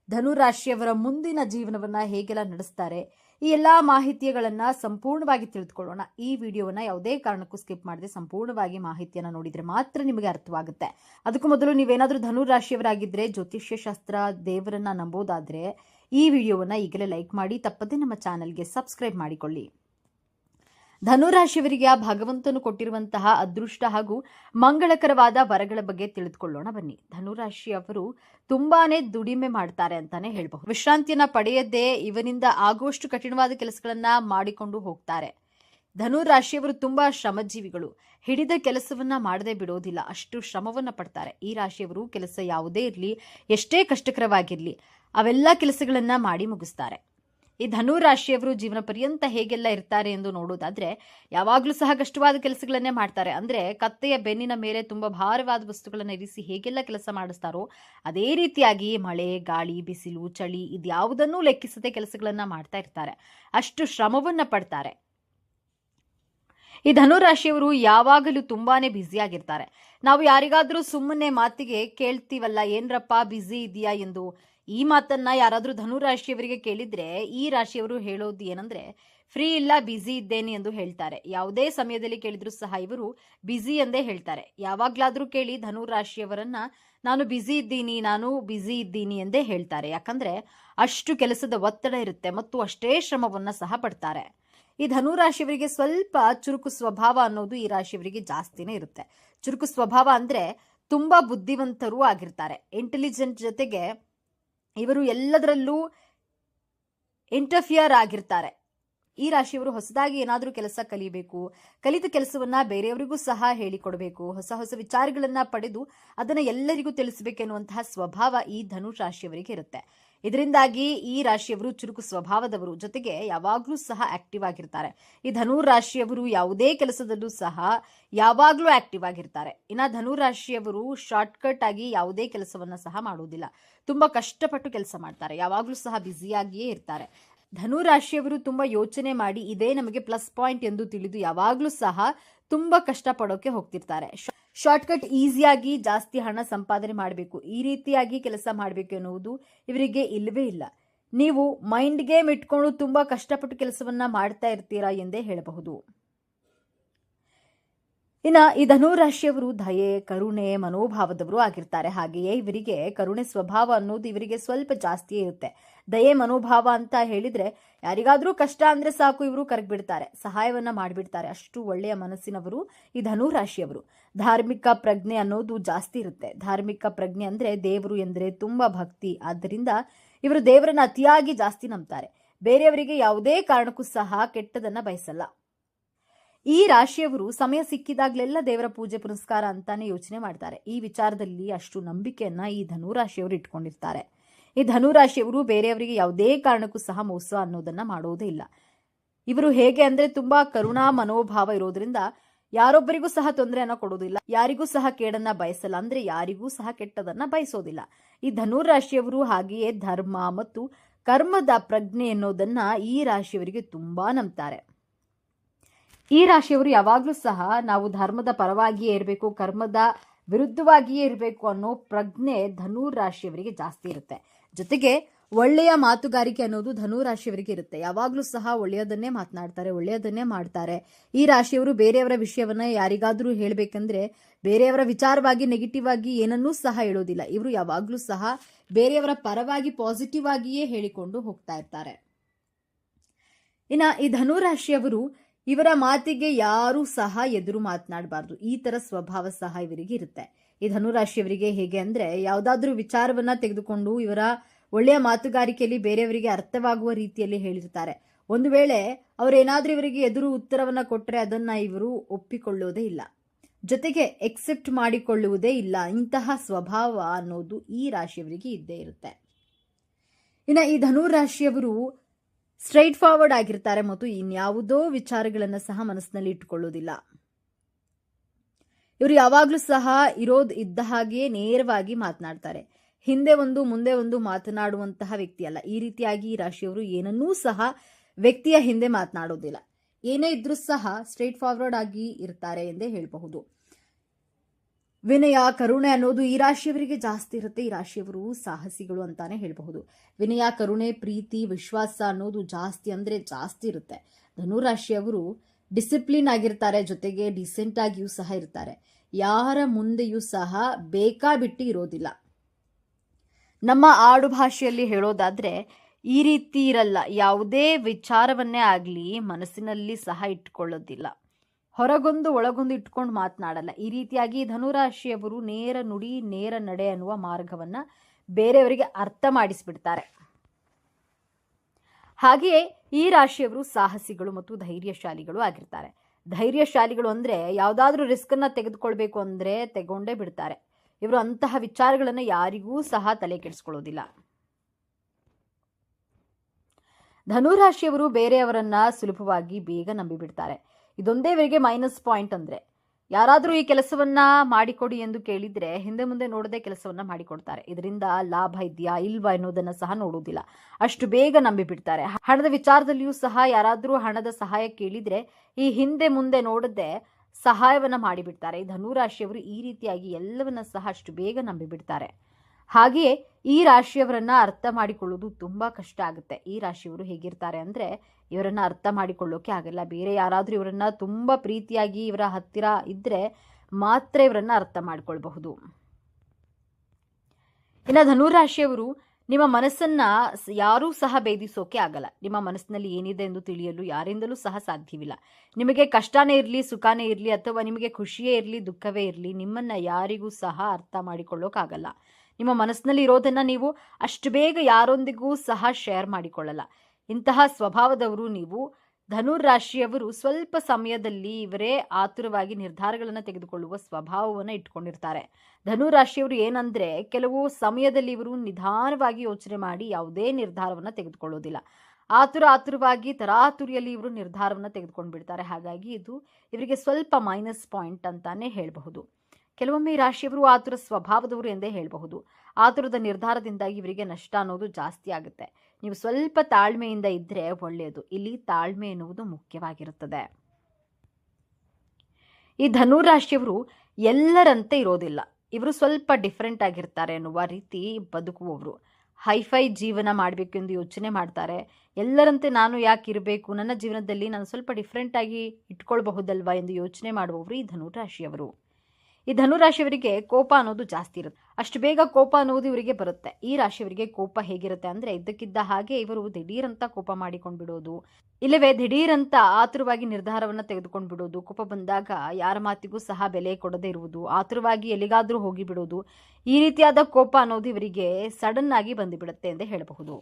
ಧನುರಾಶಿಯವರ ಮುಂದಿನ ಜೀವನವನ್ನ ಹೇಗೆಲ್ಲ ನಡೆಸ್ತಾರೆ, ಈ ಎಲ್ಲಾ ಮಾಹಿತಿಗಳನ್ನ ಸಂಪೂರ್ಣವಾಗಿ ತಿಳಿದುಕೊಳ್ಳೋಣ. ಈ ವಿಡಿಯೋವನ್ನ ಯಾವುದೇ ಕಾರಣಕ್ಕೂ ಸ್ಕಿಪ್ ಮಾಡದೆ ಸಂಪೂರ್ಣವಾಗಿ ಮಾಹಿತಿಯನ್ನ ನೋಡಿದ್ರೆ ಮಾತ್ರ ನಿಮಗೆ ಅರ್ಥವಾಗುತ್ತೆ. ಅದಕ್ಕೂ ಮೊದಲು ನೀವೇನಾದ್ರೂ ಧನುರಾಶಿಯವರಾಗಿದ್ರೆ ಜ್ಯೋತಿಷ್ಯ ಶಾಸ್ತ್ರ ದೇವರನ್ನ ನಂಬೋದಾದ್ರೆ, ಈ ವಿಡಿಯೋವನ್ನ ಈಗಲೇ ಲೈಕ್ ಮಾಡಿ, ತಪ್ಪದೆ ನಮ್ಮ ಚಾನೆಲ್ಗೆ ಸಬ್ಸ್ಕ್ರೈಬ್ ಮಾಡಿಕೊಳ್ಳಿ. ಧನುರಾಶಿಯವರಿಗೆ ಆ ಭಗವಂತನು ಕೊಟ್ಟಿರುವಂತಹ ಅದೃಷ್ಟ ಹಾಗೂ ಮಂಗಳಕರವಾದ ವರಗಳ ಬಗ್ಗೆ ತಿಳಿದುಕೊಳ್ಳೋಣ. ಬನ್ನಿ. ಧನುರಾಶಿಯವರು ತುಂಬಾನೇ ದುಡಿಮೆ ಮಾಡ್ತಾರೆ ಅಂತಾನೆ ಹೇಳಬಹುದು. ವಿಶ್ರಾಂತಿಯನ್ನ ಪಡೆಯದೇ ಇವನಿಂದ ಆಗುವಷ್ಟು ಕಠಿಣವಾದ ಕೆಲಸಗಳನ್ನ ಮಾಡಿಕೊಂಡು ಹೋಗ್ತಾರೆ. ಧನುರಾಶಿಯವರು ತುಂಬಾ ಶ್ರಮಜೀವಿಗಳು. ಹಿಡಿದ ಕೆಲಸವನ್ನ ಮಾಡದೆ ಬಿಡೋದಿಲ್ಲ. ಅಷ್ಟು ಶ್ರಮವನ್ನ ಪಡ್ತಾರೆ. ಈ ರಾಶಿಯವರು ಕೆಲಸ ಯಾವುದೇ ಇರಲಿ, ಎಷ್ಟೇ ಕಷ್ಟಕರವಾಗಿರಲಿ, ಅವೆಲ್ಲ ಕೆಲಸಗಳನ್ನ ಮಾಡಿ ಮುಗಿಸ್ತಾರೆ. ಈ ಧನು ರಾಶಿಯವರು ಜೀವನ ಪರ್ಯಂತ ಹೇಗೆಲ್ಲ ಇರ್ತಾರೆ ಎಂದು ನೋಡೋದಾದ್ರೆ, ಯಾವಾಗಲೂ ಸಹ ಕಷ್ಟವಾದ ಕೆಲಸಗಳನ್ನೇ ಮಾಡ್ತಾರೆ. ಅಂದ್ರೆ ಕತ್ತೆಯ ಬೆನ್ನಿನ ಮೇಲೆ ತುಂಬಾ ಭಾರವಾದ ವಸ್ತುಗಳನ್ನು ಇರಿಸಿ ಹೇಗೆಲ್ಲ ಕೆಲಸ ಮಾಡಿಸ್ತಾರೋ, ಅದೇ ರೀತಿಯಾಗಿ ಮಳೆ, ಗಾಳಿ, ಬಿಸಿಲು, ಚಳಿ ಇದ್ಯಾವುದನ್ನೂ ಲೆಕ್ಕಿಸದೆ ಕೆಲಸಗಳನ್ನ ಮಾಡ್ತಾ ಇರ್ತಾರೆ. ಅಷ್ಟು ಶ್ರಮವನ್ನ ಪಡ್ತಾರೆ. ಈ ಧನುರಾಶಿಯವರು ಯಾವಾಗಲೂ ತುಂಬಾನೇ ಬ್ಯುಸಿಯಾಗಿರ್ತಾರೆ ನಾವು ಯಾರಿಗಾದರೂ ಸುಮ್ಮನೆ ಮಾತಿಗೆ ಕೇಳ್ತೀವಲ್ಲ, ಏನ್ರಪ್ಪ, ಬ್ಯುಸಿ ಇದೆಯಾ ಎಂದು ಈ ಮಾತನ್ನ ಯಾರಾದ್ರೂ ಧನುರಾಶಿಯವರಿಗೆ ಕೇಳಿದ್ರೆ ಈ ರಾಶಿಯವರು ಹೇಳೋದು ಏನಂದ್ರೆ, ಫ್ರೀ ಇಲ್ಲ, ಬ್ಯುಸಿ ಇದ್ದೇನೆ ಎಂದು ಹೇಳ್ತಾರೆ. ಯಾವುದೇ ಸಮಯದಲ್ಲಿ ಕೇಳಿದ್ರು ಸಹ ಇವರು ಬ್ಯುಸಿ ಎಂದೇ ಹೇಳ್ತಾರೆ. ಯಾವಾಗ್ಲಾದ್ರೂ ಕೇಳಿ ಧನು ರಾಶಿಯವರನ್ನ ನಾನು ಬ್ಯುಸಿ ಇದ್ದೀನಿ, ನಾನು ಬ್ಯುಸಿ ಇದ್ದೀನಿ ಎಂದೇ ಹೇಳ್ತಾರೆ. ಯಾಕಂದ್ರೆ, ಅಷ್ಟು ಕೆಲಸದ ಒತ್ತಡ ಇರುತ್ತೆ ಮತ್ತು ಅಷ್ಟೇ ಶ್ರಮವನ್ನ ಸಹ ಪಡ್ತಾರೆ. ಈ ಧನು ರಾಶಿಯವರಿಗೆ ಸ್ವಲ್ಪ ಚುರುಕು ಸ್ವಭಾವ ಅನ್ನೋದು ಈ ರಾಶಿಯವರಿಗೆ ಜಾಸ್ತಿನೇ ಇರುತ್ತೆ. ಚುರುಕು ಸ್ವಭಾವ ಅಂದ್ರೆ ತುಂಬಾ ಬುದ್ಧಿವಂತರೂ ಆಗಿರ್ತಾರೆ. ಇಂಟೆಲಿಜೆಂಟ್ ಜೊತೆಗೆ ಇವರು ಎಲ್ಲದರಲ್ಲೂ ಇಂಟರ್ಫಿಯರ್ ಆಗಿರ್ತಾರೆ. ಈ ರಾಶಿಯವರು ಹೊಸದಾಗಿ ಏನಾದರೂ ಕೆಲಸ ಕಲಿಬೇಕು, ಕಲಿತ ಕೆಲಸವನ್ನ ಬೇರೆಯವರಿಗೂ ಸಹ ಹೇಳಿಕೊಡಬೇಕು, ಹೊಸ ಹೊಸ ವಿಚಾರಗಳನ್ನ ಪಡೆದು ಅದನ್ನ ಎಲ್ಲರಿಗೂ ತಿಳಿಸಬೇಕೆನ್ನುವಂತಹ ಸ್ವಭಾವ ಈ ಧನುಷ್ ರಾಶಿಯವರಿಗೆ ಇರುತ್ತೆ. ಇದರಿಂದಾಗಿ ಈ ರಾಶಿಯವರು ಚುರುಕು ಸ್ವಭಾವದವರು. ಜೊತೆಗೆ ಯಾವಾಗಲೂ ಸಹ ಆಕ್ಟಿವ್ ಆಗಿರ್ತಾರೆ. ಈ ಧನುರ್ ರಾಶಿಯವರು ಯಾವುದೇ ಕೆಲಸದಲ್ಲೂ ಸಹ ಯಾವಾಗಲೂ ಆಕ್ಟಿವ್ ಆಗಿರ್ತಾರೆ. ಇನ್ನ ಧನುರ್ ರಾಶಿಯವರು ಶಾರ್ಟ್ಕಟ್ ಆಗಿ ಯಾವುದೇ ಕೆಲಸವನ್ನ ಸಹ ಮಾಡುವುದಿಲ್ಲ ತುಂಬಾ ಕಷ್ಟಪಟ್ಟು ಕೆಲಸ ಮಾಡ್ತಾರೆ. ಯಾವಾಗಲೂ ಸಹ ಬ್ಯುಸಿಯಾಗಿಯೇ ಇರ್ತಾರೆ. ಧನು ರಾಶಿಯವರು ತುಂಬಾ ಯೋಚನೆ ಮಾಡಿ ಇದೇ ನಮಗೆ ಪ್ಲಸ್ ಪಾಯಿಂಟ್ ಎಂದು ತಿಳಿದು ಯಾವಾಗಲೂ ಸಹ ತುಂಬಾ ಕಷ್ಟಪಡೋಕೆ ಹೋಗ್ತಿರ್ತಾರೆ. ಶಾರ್ಟ್ಕಟ್ ಈಸಿಯಾಗಿ ಜಾಸ್ತಿ ಹಣ ಸಂಪಾದನೆ ಮಾಡಬೇಕು. ಈ ರೀತಿಯಾಗಿ ಕೆಲಸ ಮಾಡಬೇಕು ಎನ್ನುವುದು ಇವರಿಗೆ ಇಲ್ಲವೇ ಇಲ್ಲ. ನೀವು ಮೈಂಡ್ ಗೇಮ್ ಇಟ್ಕೊಂಡು ತುಂಬಾ ಕಷ್ಟಪಟ್ಟು ಕೆಲಸವನ್ನ ಮಾಡ್ತಾ ಇರ್ತೀರಾ ಎಂದೇ ಹೇಳಬಹುದು. ಇನ್ನ ಈ ಧನುರಾಶಿಯವರು ದಯೆ, ಕರುಣೆ, ಮನೋಭಾವದವರು ಆಗಿರ್ತಾರೆ. ಹಾಗೆಯೇ ಇವರಿಗೆ ಕರುಣೆ ಸ್ವಭಾವ ಅನ್ನೋದು ಇವರಿಗೆ ಸ್ವಲ್ಪ ಜಾಸ್ತಿಯೇ ಇರುತ್ತೆ. ದಯೆ, ಮನೋಭಾವ ಅಂತ ಹೇಳಿದ್ರೆ ಯಾರಿಗಾದ್ರೂ ಕಷ್ಟ ಅಂದ್ರೆ ಸಾಕು ಇವರು ಕರಗ್ಬಿಡ್ತಾರೆ. ಸಹಾಯವನ್ನ ಮಾಡಿಬಿಡ್ತಾರೆ. ಅಷ್ಟು ಒಳ್ಳೆಯ ಮನಸ್ಸಿನವರು ಈ ಧನುರಾಶಿಯವರು. ಧಾರ್ಮಿಕ ಪ್ರಜ್ಞೆ ಅನ್ನೋದು ಜಾಸ್ತಿ ಇರುತ್ತೆ. ಧಾರ್ಮಿಕ ಪ್ರಜ್ಞೆ ಅಂದ್ರೆ ದೇವರು ಎಂದ್ರೆ ತುಂಬಾ ಭಕ್ತಿ. ಆದ್ದರಿಂದ ಇವರು ದೇವರನ್ನ ಅತಿಯಾಗಿ ಜಾಸ್ತಿ ನಂಬ್ತಾರೆ. ಬೇರೆಯವರಿಗೆ ಯಾವುದೇ ಕಾರಣಕ್ಕೂ ಸಹ ಕೆಟ್ಟದನ್ನ ಬಯಸಲ್ಲ. ಈ ರಾಶಿಯವರು ಸಮಯ ಸಿಕ್ಕಿದಾಗಲೆಲ್ಲ ದೇವರ ಪೂಜೆ ಪುರಸ್ಕಾರ ಅಂತಾನೆ ಯೋಚನೆ ಮಾಡ್ತಾರೆ. ಈ ವಿಚಾರದಲ್ಲಿ ಅಷ್ಟು ನಂಬಿಕೆಯನ್ನ ಈ ಧನು ರಾಶಿಯವರು ಇಟ್ಕೊಂಡಿರ್ತಾರೆ. ಈ ಧನು ರಾಶಿಯವರು ಬೇರೆಯವರಿಗೆ ಯಾವುದೇ ಕಾರಣಕ್ಕೂ ಸಹ ಮೋಸ ಅನ್ನೋದನ್ನ ಮಾಡೋದೇ ಇಲ್ಲ. ಇವರು ಹೇಗೆ ಅಂದ್ರೆ ತುಂಬಾ ಕರುಣಾ ಮನೋಭಾವ ಇರೋದ್ರಿಂದ ಯಾರೊಬ್ಬರಿಗೂ ಸಹ ತೊಂದರೆಯನ್ನ ಕೊಡೋದಿಲ್ಲ. ಯಾರಿಗೂ ಸಹ ಕೇಡನ್ನ ಬಯಸಲ್ಲ ಅಂದ್ರೆ ಯಾರಿಗೂ ಸಹ ಕೆಟ್ಟದನ್ನ ಬಯಸೋದಿಲ್ಲ. ಈ ಧನು ರಾಶಿಯವರು ಹಾಗೆಯೇ ಧರ್ಮ ಮತ್ತು ಕರ್ಮದ ಪ್ರಜ್ಞೆ ಅನ್ನೋದನ್ನ ಈ ರಾಶಿಯವರಿಗೆ ತುಂಬಾ ನಂಬ್ತಾರೆ. ಈ ರಾಶಿಯವರು ಯಾವಾಗಲೂ ಸಹ ನಾವು ಧರ್ಮದ ಪರವಾಗಿಯೇ ಇರಬೇಕು, ಕರ್ಮದ ವಿರುದ್ಧವಾಗಿಯೇ ಇರಬೇಕು ಅನ್ನೋ ಪ್ರಜ್ಞೆ ಧನು ರಾಶಿಯವರಿಗೆ ಜಾಸ್ತಿ ಇರುತ್ತೆ. ಜೊತೆಗೆ ಒಳ್ಳೆಯ ಮಾತುಗಾರಿಕೆ ಅನ್ನೋದು ಧನು ರಾಶಿಯವರಿಗೆ ಇರುತ್ತೆ. ಯಾವಾಗಲೂ ಸಹ ಒಳ್ಳೆಯದನ್ನೇ ಮಾತನಾಡ್ತಾರೆ, ಒಳ್ಳೆಯದನ್ನೇ ಮಾಡ್ತಾರೆ. ಈ ರಾಶಿಯವರು ಬೇರೆಯವರ ವಿಷಯವನ್ನ ಯಾರಿಗಾದರೂ ಹೇಳಬೇಕಂದ್ರೆ ಬೇರೆಯವರ ವಿಚಾರವಾಗಿ ನೆಗೆಟಿವ್ ಆಗಿ ಏನನ್ನೂ ಸಹ ಹೇಳೋದಿಲ್ಲ. ಇವರು ಯಾವಾಗಲೂ ಸಹ ಬೇರೆಯವರ ಪರವಾಗಿ ಪಾಸಿಟಿವ್ ಆಗಿಯೇ ಹೇಳಿಕೊಂಡು ಹೋಗ್ತಾ ಇರ್ತಾರೆ. ಇನ್ನ ಈ ಧನು ರಾಶಿಯವರು ಇವರ ಮಾತಿಗೆ ಯಾರೂ ಸಹ ಎದುರು ಮಾತನಾಡಬಾರ್ದು. ಈ ತರ ಸ್ವಭಾವ ಸಹ ಇವರಿಗೆ ಇರುತ್ತೆ. ಈ ಧನುರಾಶಿಯವರಿಗೆ ಹೇಗೆ ಅಂದ್ರೆ ಯಾವುದಾದ್ರೂ ವಿಚಾರವನ್ನ ತೆಗೆದುಕೊಂಡು ಇವರ ಒಳ್ಳೆಯ ಮಾತುಗಾರಿಕೆಯಲ್ಲಿ ಬೇರೆಯವರಿಗೆ ಅರ್ಥವಾಗುವ ರೀತಿಯಲ್ಲಿ ಹೇಳಿರ್ತಾರೆ. ಒಂದು ವೇಳೆ ಅವರೇನಾದ್ರೂ ಇವರಿಗೆ ಎದುರು ಉತ್ತರವನ್ನ ಕೊಟ್ಟರೆ ಅದನ್ನ ಇವರು ಒಪ್ಪಿಕೊಳ್ಳೋದೇ ಇಲ್ಲ. ಜೊತೆಗೆ ಎಕ್ಸೆಪ್ಟ್ ಮಾಡಿಕೊಳ್ಳುವುದೇ ಇಲ್ಲ. ಇಂತಹ ಸ್ವಭಾವ ಅನ್ನೋದು ಈ ರಾಶಿಯವರಿಗೆ ಇದ್ದೇ ಇರುತ್ತೆ. ಇನ್ನು ಈ ಧನು ರಾಶಿಯವರು ಸ್ಟ್ರೈಟ್ ಫಾರ್ವರ್ಡ್ ಆಗಿರ್ತಾರೆ ಮತ್ತು ಇನ್ಯಾವುದೋ ವಿಚಾರಗಳನ್ನು ಸಹ ಮನಸ್ಸಿನಲ್ಲಿ ಇಟ್ಟುಕೊಳ್ಳೋದಿಲ್ಲ ಇವರು ಯಾವಾಗಲೂ ಸಹ ಇರೋದು ಇದ್ದ ಹಾಗೆಯೇ ನೇರವಾಗಿ ಮಾತನಾಡ್ತಾರೆ. ಹಿಂದೆ ಒಂದು, ಮುಂದೆ ಒಂದು ಮಾತನಾಡುವಂತಹ ವ್ಯಕ್ತಿ ಅಲ್ಲ. ಈ ರೀತಿಯಾಗಿ ಈ ರಾಶಿಯವರು ಏನನ್ನೂ ಸಹ ವ್ಯಕ್ತಿಯ ಹಿಂದೆ ಮಾತನಾಡೋದಿಲ್ಲ. ಏನೇ ಇದ್ರೂ ಸಹ ಸ್ಟ್ರೈಟ್ ಫಾರ್ವರ್ಡ್ ಆಗಿ ಇರ್ತಾರೆ ಎಂದೇ ಹೇಳಬಹುದು. ವಿನಯ, ಕರುಣೆ ಅನ್ನೋದು ಈ ರಾಶಿಯವರಿಗೆ ಜಾಸ್ತಿ ಇರುತ್ತೆ. ಈ ರಾಶಿಯವರು ಸಾಹಸಿಗಳು ಅಂತಾನೆ ಹೇಳಬಹುದು. ವಿನಯ, ಕರುಣೆ, ಪ್ರೀತಿ, ವಿಶ್ವಾಸ ಅನ್ನೋದು ಜಾಸ್ತಿ ಅಂದ್ರೆ ಜಾಸ್ತಿ ಇರುತ್ತೆ. ಧನುರಾಶಿಯವರು ಡಿಸಿಪ್ಲಿನ್ ಆಗಿರ್ತಾರೆ, ಜೊತೆಗೆ ಡಿಸೆಂಟ್ ಆಗಿಯೂ ಸಹ ಇರ್ತಾರೆ. ಯಾರ ಮುಂದೆಯೂ ಸಹ ಬೇಕಾಬಿಟ್ಟು ಇರೋದಿಲ್ಲ. ನಮ್ಮ ಆಡು ಭಾಷೆಯಲ್ಲಿ ಹೇಳೋದಾದ್ರೆ, ಈ ರೀತಿ ಇರಲ್ಲ. ಯಾವುದೇ ವಿಚಾರವನ್ನೇ ಆಗಲಿ ಮನಸ್ಸಿನಲ್ಲಿ ಸಹ ಇಟ್ಕೊಳ್ಳೋದಿಲ್ಲ. ಹೊರಗೊಂದು ಒಳಗೊಂದು ಇಟ್ಕೊಂಡು ಮಾತನಾಡಲ್ಲ. ಈ ರೀತಿಯಾಗಿ ಧನುರಾಶಿಯವರು ನೇರ ನುಡಿ, ನೇರ ನಡೆ ಅನ್ನುವ ಮಾರ್ಗವನ್ನ ಬೇರೆಯವರಿಗೆ ಅರ್ಥ ಮಾಡಿಸಿಬಿಡ್ತಾರೆ. ಹಾಗೆಯೇ ಈ ರಾಶಿಯವರು ಸಾಹಸಿಗಳು ಮತ್ತು ಧೈರ್ಯಶಾಲಿಗಳು ಆಗಿರ್ತಾರೆ. ಧೈರ್ಯಶಾಲಿಗಳು ಅಂದ್ರೆ ಯಾವುದಾದ್ರೂ ರಿಸ್ಕನ್ನು ತೆಗೆದುಕೊಳ್ಬೇಕು ಅಂದ್ರೆ ತಗೊಂಡೇ ಬಿಡ್ತಾರೆ. ಇವರು ಅಂತಹ ವಿಚಾರಗಳನ್ನು ಯಾರಿಗೂ ಸಹ ತಲೆ ಕೆಡಿಸ್ಕೊಳ್ಳೋದಿಲ್ಲ. ಧನುರಾಶಿಯವರು ಬೇರೆಯವರನ್ನ ಸುಲಭವಾಗಿ ಬೇಗ ನಂಬಿಬಿಡ್ತಾರೆ. ಇದೊಂದೇ ಇವರಿಗೆ ಮೈನಸ್ ಪಾಯಿಂಟ್ ಅಂದ್ರೆ. ಯಾರಾದರೂ ಈ ಕೆಲಸವನ್ನ ಮಾಡಿಕೊಡಿ ಎಂದು ಕೇಳಿದ್ರೆ ಹಿಂದೆ ಮುಂದೆ ನೋಡದೆ ಕೆಲಸವನ್ನ ಮಾಡಿಕೊಡ್ತಾರೆ. ಇದರಿಂದ ಲಾಭ ಇದೆಯಾ ಇಲ್ವಾ ಎನ್ನುವುದನ್ನ ಸಹ ನೋಡುವುದಿಲ್ಲ. ಅಷ್ಟು ಬೇಗ ನಂಬಿಬಿಡ್ತಾರೆ. ಹಣದ ವಿಚಾರದಲ್ಲಿಯೂ ಸಹ ಯಾರಾದರೂ ಹಣದ ಸಹಾಯ ಕೇಳಿದ್ರೆ ಈ ಹಿಂದೆ ಮುಂದೆ ನೋಡದೆ ಸಹಾಯವನ್ನ ಮಾಡಿಬಿಡ್ತಾರೆ. ಈ ಧನುರಾಶಿಯವರು ಈ ರೀತಿಯಾಗಿ ಎಲ್ಲವನ್ನ ಸಹ ಅಷ್ಟು ಬೇಗ ನಂಬಿಬಿಡ್ತಾರೆ. ಹಾಗೆಯೇ ಈ ರಾಶಿಯವರನ್ನ ಅರ್ಥ ಮಾಡಿಕೊಳ್ಳುವುದು ತುಂಬಾ ಕಷ್ಟ ಆಗುತ್ತೆ. ಈ ರಾಶಿಯವರು ಹೇಗಿರ್ತಾರೆ ಅಂದ್ರೆ ಇವರನ್ನ ಅರ್ಥ ಮಾಡಿಕೊಳ್ಳೋಕೆ ಆಗಲ್ಲ. ಬೇರೆ ಯಾರಾದರೂ ಇವರನ್ನ ತುಂಬಾ ಪ್ರೀತಿಯಾಗಿ ಇವರ ಹತ್ತಿರ ಇದ್ದರೆ ಮಾತ್ರ ಇವರನ್ನ ಅರ್ಥ ಮಾಡಿಕೊಳ್ಬಹುದು. ಇನ್ನು ಧನುರಾಶಿಯವರು ನಿಮ್ಮ ಮನಸ್ಸನ್ನ ಯಾರೂ ಸಹ ಭೇದಿಸೋಕೆ ಆಗಲ್ಲ. ನಿಮ್ಮ ಮನಸ್ಸಿನಲ್ಲಿ ಏನಿದೆ ಎಂದು ತಿಳಿಯಲು ಯಾರಿಂದಲೂ ಸಹ ಸಾಧ್ಯವಿಲ್ಲ. ನಿಮಗೆ ಕಷ್ಟನೇ ಇರಲಿ, ಸುಖಾನೇ ಇರಲಿ ಅಥವಾ ನಿಮಗೆ ಖುಷಿಯೇ ಇರಲಿ, ದುಃಖವೇ ಇರಲಿ, ನಿಮ್ಮನ್ನ ಯಾರಿಗೂ ಸಹ ಅರ್ಥ ಮಾಡಿಕೊಳ್ಳೋಕ್ಕಾಗಲ್ಲ ನಿಮ್ಮ ಮನಸ್ಸಿನಲ್ಲಿ ಇರೋದನ್ನ ನೀವು ಅಷ್ಟು ಬೇಗ ಯಾರೊಂದಿಗೂ ಸಹ ಶೇರ್ ಮಾಡಿಕೊಳ್ಳಲ್ಲ. ಇಂತಹ ಸ್ವಭಾವದವರು ನೀವು. ಧನುರ್ ರಾಶಿಯವರು ಸ್ವಲ್ಪ ಸಮಯದಲ್ಲಿ ಇವರೇ ಆತುರವಾಗಿ ನಿರ್ಧಾರಗಳನ್ನು ತೆಗೆದುಕೊಳ್ಳುವ ಸ್ವಭಾವವನ್ನು ಇಟ್ಕೊಂಡಿರ್ತಾರೆ. ಧನು ರಾಶಿಯವರು ಏನಂದ್ರೆ ಕೆಲವು ಸಮಯದಲ್ಲಿ ಇವರು ನಿಧಾನವಾಗಿ ಯೋಚನೆ ಮಾಡಿ ಯಾವುದೇ ನಿರ್ಧಾರವನ್ನು ತೆಗೆದುಕೊಳ್ಳೋದಿಲ್ಲ. ಆತುರ ಆತುರವಾಗಿ ತರಾತುರಿಯಲ್ಲಿ ಇವರು ನಿರ್ಧಾರವನ್ನು ತೆಗೆದುಕೊಂಡು ಬಿಡ್ತಾರೆ ಹಾಗಾಗಿ ಇದು ಇವರಿಗೆ ಸ್ವಲ್ಪ ಮೈನಸ್ ಪಾಯಿಂಟ್ ಅಂತಾನೆ ಹೇಳಬಹುದು. ಕೆಲವೊಮ್ಮೆ ಈ ರಾಶಿಯವರು ಆತುರ ಸ್ವಭಾವದವರು ಎಂದೇ ಹೇಳಬಹುದು. ಆತುರದ ನಿರ್ಧಾರದಿಂದಾಗಿ ಇವರಿಗೆ ನಷ್ಟ ಅನ್ನೋದು ಜಾಸ್ತಿ ಆಗುತ್ತೆ. ನೀವು ಸ್ವಲ್ಪ ತಾಳ್ಮೆಯಿಂದ ಇದ್ರೆ ಒಳ್ಳೆಯದು ಇಲ್ಲಿ ತಾಳ್ಮೆ ಎನ್ನುವುದು ಮುಖ್ಯವಾಗಿರುತ್ತದೆ. ಈ ಧನುರಾಶಿಯವರು ಎಲ್ಲರಂತೆ ಇರೋದಿಲ್ಲ. ಇವರು ಸ್ವಲ್ಪ ಡಿಫ್ರೆಂಟ್ ಆಗಿರ್ತಾರೆ ಎನ್ನುವ ರೀತಿ ಬದುಕುವವರು. ಹೈಫೈ ಜೀವನ ಮಾಡಬೇಕೆಂದು ಯೋಚನೆ ಮಾಡ್ತಾರೆ. ಎಲ್ಲರಂತೆ ನಾನು ಯಾಕೆ ಇರಬೇಕು? ನನ್ನ ಜೀವನದಲ್ಲಿ ನಾನು ಸ್ವಲ್ಪ ಡಿಫ್ರೆಂಟಾಗಿ ಇಟ್ಕೊಳ್ಬಹುದಲ್ವಾ ಎಂದು ಯೋಚನೆ ಮಾಡುವವರು ಈ ಧನುರಾಶಿಯವರು ಈ ಧನುರಾಶಿಯವರಿಗೆ ಕೋಪ ಅನ್ನೋದು ಜಾಸ್ತಿ ಇರುತ್ತೆ. ಅಷ್ಟು ಬೇಗ ಕೋಪ ಅನ್ನೋದು ಇವರಿಗೆ ಬರುತ್ತೆ. ಈ ರಾಶಿಯವರಿಗೆ ಕೋಪ ಹೇಗಿರುತ್ತೆ ಅಂದ್ರೆ ಇದ್ದಕ್ಕಿದ್ದ ಹಾಗೆ ಇವರು ದಿಢೀರಂತ ಕೋಪ ಮಾಡಿಕೊಂಡು ಬಿಡೋದು ಇಲ್ಲವೇ ದಿಢೀರಂತ ಆತುರವಾಗಿ ನಿರ್ಧಾರವನ್ನ ತೆಗೆದುಕೊಂಡು ಬಿಡೋದು ಕೋಪ ಬಂದಾಗ ಯಾರ ಮಾತಿಗೂ ಸಹ ಬೆಲೆ ಕೊಡದೇ ಇರುವುದು. ಆತುರವಾಗಿ ಎಲ್ಲಿಗಾದ್ರೂ ಹೋಗಿ ಬಿಡೋದು ಈ ರೀತಿಯಾದ ಕೋಪ ಅನ್ನೋದು ಇವರಿಗೆ ಸಡನ್ ಆಗಿ ಬಂದುಬಿಡುತ್ತೆ ಎಂದು ಹೇಳಬಹುದು.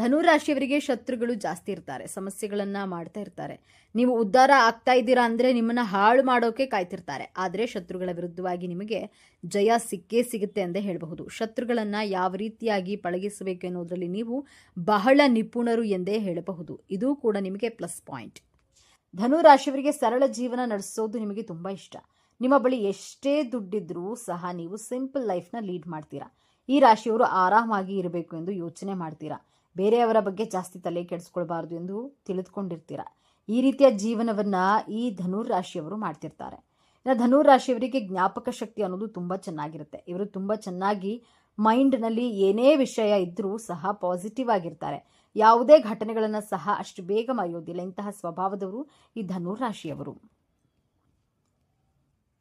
ಧನುರಾಶಿಯವರಿಗೆ ಶತ್ರುಗಳು ಜಾಸ್ತಿ ಇರ್ತಾರೆ, ಸಮಸ್ಯೆಗಳನ್ನ ಮಾಡ್ತಾ ಇರ್ತಾರೆ. ನೀವು ಉದ್ಧಾರ ಆಗ್ತಾ ಇದ್ದೀರಾ ಅಂದ್ರೆ ನಿಮ್ಮನ್ನ ಹಾಳು ಮಾಡೋಕೆ ಕಾಯ್ತಿರ್ತಾರೆ. ಆದ್ರೆ ಶತ್ರುಗಳ ವಿರುದ್ಧವಾಗಿ ನಿಮಗೆ ಜಯ ಸಿಕ್ಕೇ ಸಿಗುತ್ತೆ ಅಂತ ಹೇಳಬಹುದು. ಶತ್ರುಗಳನ್ನ ಯಾವ ರೀತಿಯಾಗಿ ಪಳಗಿಸಬೇಕು ಎನ್ನುವುದರಲ್ಲಿ ನೀವು ಬಹಳ ನಿಪುಣರು ಎಂದೇ ಹೇಳಬಹುದು. ಇದು ಕೂಡ ನಿಮಗೆ ಪ್ಲಸ್ ಪಾಯಿಂಟ್. ಧನುರಾಶಿಯವರಿಗೆ ಸರಳ ಜೀವನ ನಡೆಸೋದು ನಿಮಗೆ ತುಂಬಾ ಇಷ್ಟ. ನಿಮ್ಮ ಬಳಿ ಎಷ್ಟೇ ದುಡ್ಡಿದ್ರೂ ಸಹ ನೀವು ಸಿಂಪಲ್ ಲೈಫ್ನ ಲೀಡ್ ಮಾಡ್ತೀರಾ. ಈ ರಾಶಿಯವರು ಆರಾಮಾಗಿ ಇರಬೇಕು ಎಂದು ಯೋಚನೆ ಮಾಡ್ತೀರಾ. ಬೇರೆಯವರ ಬಗ್ಗೆ ಜಾಸ್ತಿ ತಲೆ ಕೆಡಿಸ್ಕೊಳ್ಬಾರ್ದು ಎಂದು ತಿಳಿದುಕೊಂಡಿರ್ತೀರ. ಈ ರೀತಿಯ ಜೀವನವನ್ನ ಈ ಧನುರ್ ರಾಶಿಯವರು ಮಾಡ್ತಿರ್ತಾರೆ. ಇನ್ನು ಧನುರ್ ರಾಶಿಯವರಿಗೆ ಜ್ಞಾಪಕ ಶಕ್ತಿ ಅನ್ನೋದು ತುಂಬಾ ಚೆನ್ನಾಗಿರುತ್ತೆ. ಇವರು ತುಂಬಾ ಚೆನ್ನಾಗಿ ಮೈಂಡ್ನಲ್ಲಿ ಏನೇ ವಿಷಯ ಇದ್ದರೂ ಸಹ ಪಾಸಿಟಿವ್ ಆಗಿರ್ತಾರೆ. ಯಾವುದೇ ಘಟನೆಗಳನ್ನು ಸಹ ಅಷ್ಟು ಬೇಗ ಮರೆಯೋದಿಲ್ಲ. ಇಂತಹ ಸ್ವಭಾವದವರು ಈ ಧನುರ್ ರಾಶಿಯವರು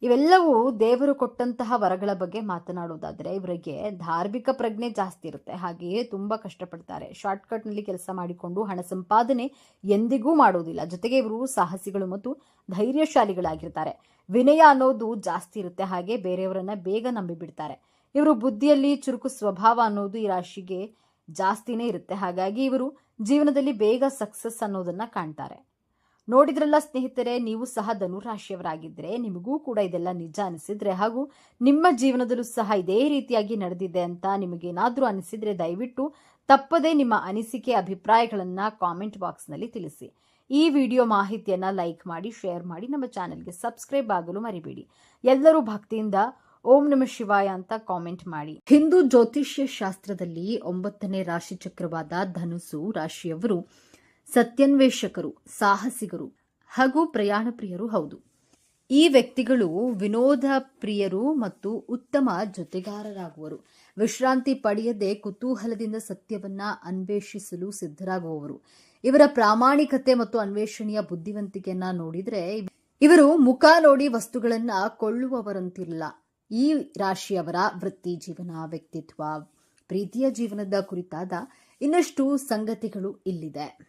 ಇವೆಲ್ಲವೂ ದೇವರು ಕೊಟ್ಟಂತಹ ವರಗಳ ಬಗ್ಗೆ ಮಾತನಾಡೋದಾದರೆ ಇವರಿಗೆ ಧಾರ್ಮಿಕ ಪ್ರಜ್ಞೆ ಜಾಸ್ತಿ ಇರುತ್ತೆ. ಹಾಗೆಯೇ ತುಂಬ ಕಷ್ಟಪಡ್ತಾರೆ. ಶಾರ್ಟ್ಕಟ್ನಲ್ಲಿ ಕೆಲಸ ಮಾಡಿಕೊಂಡು ಹಣ ಸಂಪಾದನೆ ಎಂದಿಗೂ ಮಾಡೋದಿಲ್ಲ. ಜೊತೆಗೆ ಇವರು ಸಾಹಸಿಗಳು ಮತ್ತು ಧೈರ್ಯಶಾಲಿಗಳಾಗಿರ್ತಾರೆ. ವಿನಯ ಅನ್ನೋದು ಜಾಸ್ತಿ ಇರುತ್ತೆ. ಹಾಗೆ ಬೇರೆಯವರನ್ನ ಬೇಗ ನಂಬಿಬಿಡ್ತಾರೆ. ಇವರು ಬುದ್ಧಿಯಲ್ಲಿ ಚುರುಕು ಸ್ವಭಾವ ಅನ್ನೋದು ಈ ರಾಶಿಗೆ ಜಾಸ್ತಿನೇ ಇರುತ್ತೆ. ಹಾಗಾಗಿ ಇವರು ಜೀವನದಲ್ಲಿ ಬೇಗ ಸಕ್ಸಸ್ ಅನ್ನೋದನ್ನ ಕಾಣ್ತಾರೆ. ನೋಡಿದ್ರಲ್ಲ ಸ್ನೇಹಿತರೆ, ನೀವು ಸಹ ಧನುರಾಶಿಯವರಾಗಿದ್ದರೆ ನಿಮಗೂ ಕೂಡ ಇದೆಲ್ಲ ನಿಜ ಅನಿಸಿದ್ರೆ ಹಾಗೂ ನಿಮ್ಮ ಜೀವನದಲ್ಲೂ ಸಹ ಇದೇ ರೀತಿಯಾಗಿ ನಡೆದಿದೆ ಅಂತ ನಿಮಗೇನಾದರೂ ಅನಿಸಿದ್ರೆ ದಯವಿಟ್ಟು ತಪ್ಪದೇ ನಿಮ್ಮ ಅನಿಸಿಕೆ, ಅಭಿಪ್ರಾಯಗಳನ್ನು ಕಾಮೆಂಟ್ ಬಾಕ್ಸ್ನಲ್ಲಿ ತಿಳಿಸಿ. ಈ ವಿಡಿಯೋ ಮಾಹಿತಿಯನ್ನ ಲೈಕ್ ಮಾಡಿ ಶೇರ್ ಮಾಡಿ ನಮ್ಮ ಚಾನೆಲ್ಗೆ ಸಬ್ಸ್ಕ್ರೈಬ್ ಆಗಲು ಮರಿಬೇಡಿ. ಎಲ್ಲರೂ ಭಕ್ತಿಯಿಂದ ಓಂ ನಮ ಶಿವಾಯ ಅಂತ ಕಾಮೆಂಟ್ ಮಾಡಿ. ಹಿಂದೂ ಜ್ಯೋತಿಷ್ಯ ಶಾಸ್ತ್ರದಲ್ಲಿ ಒಂಬತ್ತನೇ ರಾಶಿ ಚಕ್ರವಾದ ಧನುಸು ರಾಶಿಯವರು ಸತ್ಯನ್ವೇಷಕರು, ಸಾಹಸಿಗರು, ಹಾಗೂ ಪ್ರಯಾಣ ಪ್ರಿಯರು ಹೌದು. ಈ ವ್ಯಕ್ತಿಗಳು ವಿನೋದ ಪ್ರಿಯರು ಮತ್ತು ಉತ್ತಮ ಜೊತೆಗಾರರಾಗುವರು. ವಿಶ್ರಾಂತಿ ಪಡೆಯದೆ ಕುತೂಹಲದಿಂದ ಸತ್ಯವನ್ನ ಅನ್ವೇಷಿಸಲು ಸಿದ್ಧರಾಗುವವರು. ಇವರ ಪ್ರಾಮಾಣಿಕತೆ ಮತ್ತು ಅನ್ವೇಷಣೆಯ ಬುದ್ಧಿವಂತಿಕೆಯನ್ನ ನೋಡಿದ್ರೆ ಇವರು ಮುಖ ನೋಡಿ ವಸ್ತುಗಳನ್ನ ಕೊಳ್ಳುವವರಂತಿಲ್ಲ ಈ ರಾಶಿಯವರ ವೃತ್ತಿ ಜೀವನ, ವ್ಯಕ್ತಿತ್ವ, ಪ್ರೀತಿಯ ಜೀವನದ ಕುರಿತಾದ ಇನ್ನಷ್ಟು ಸಂಗತಿಗಳು ಇಲ್ಲಿದೆ.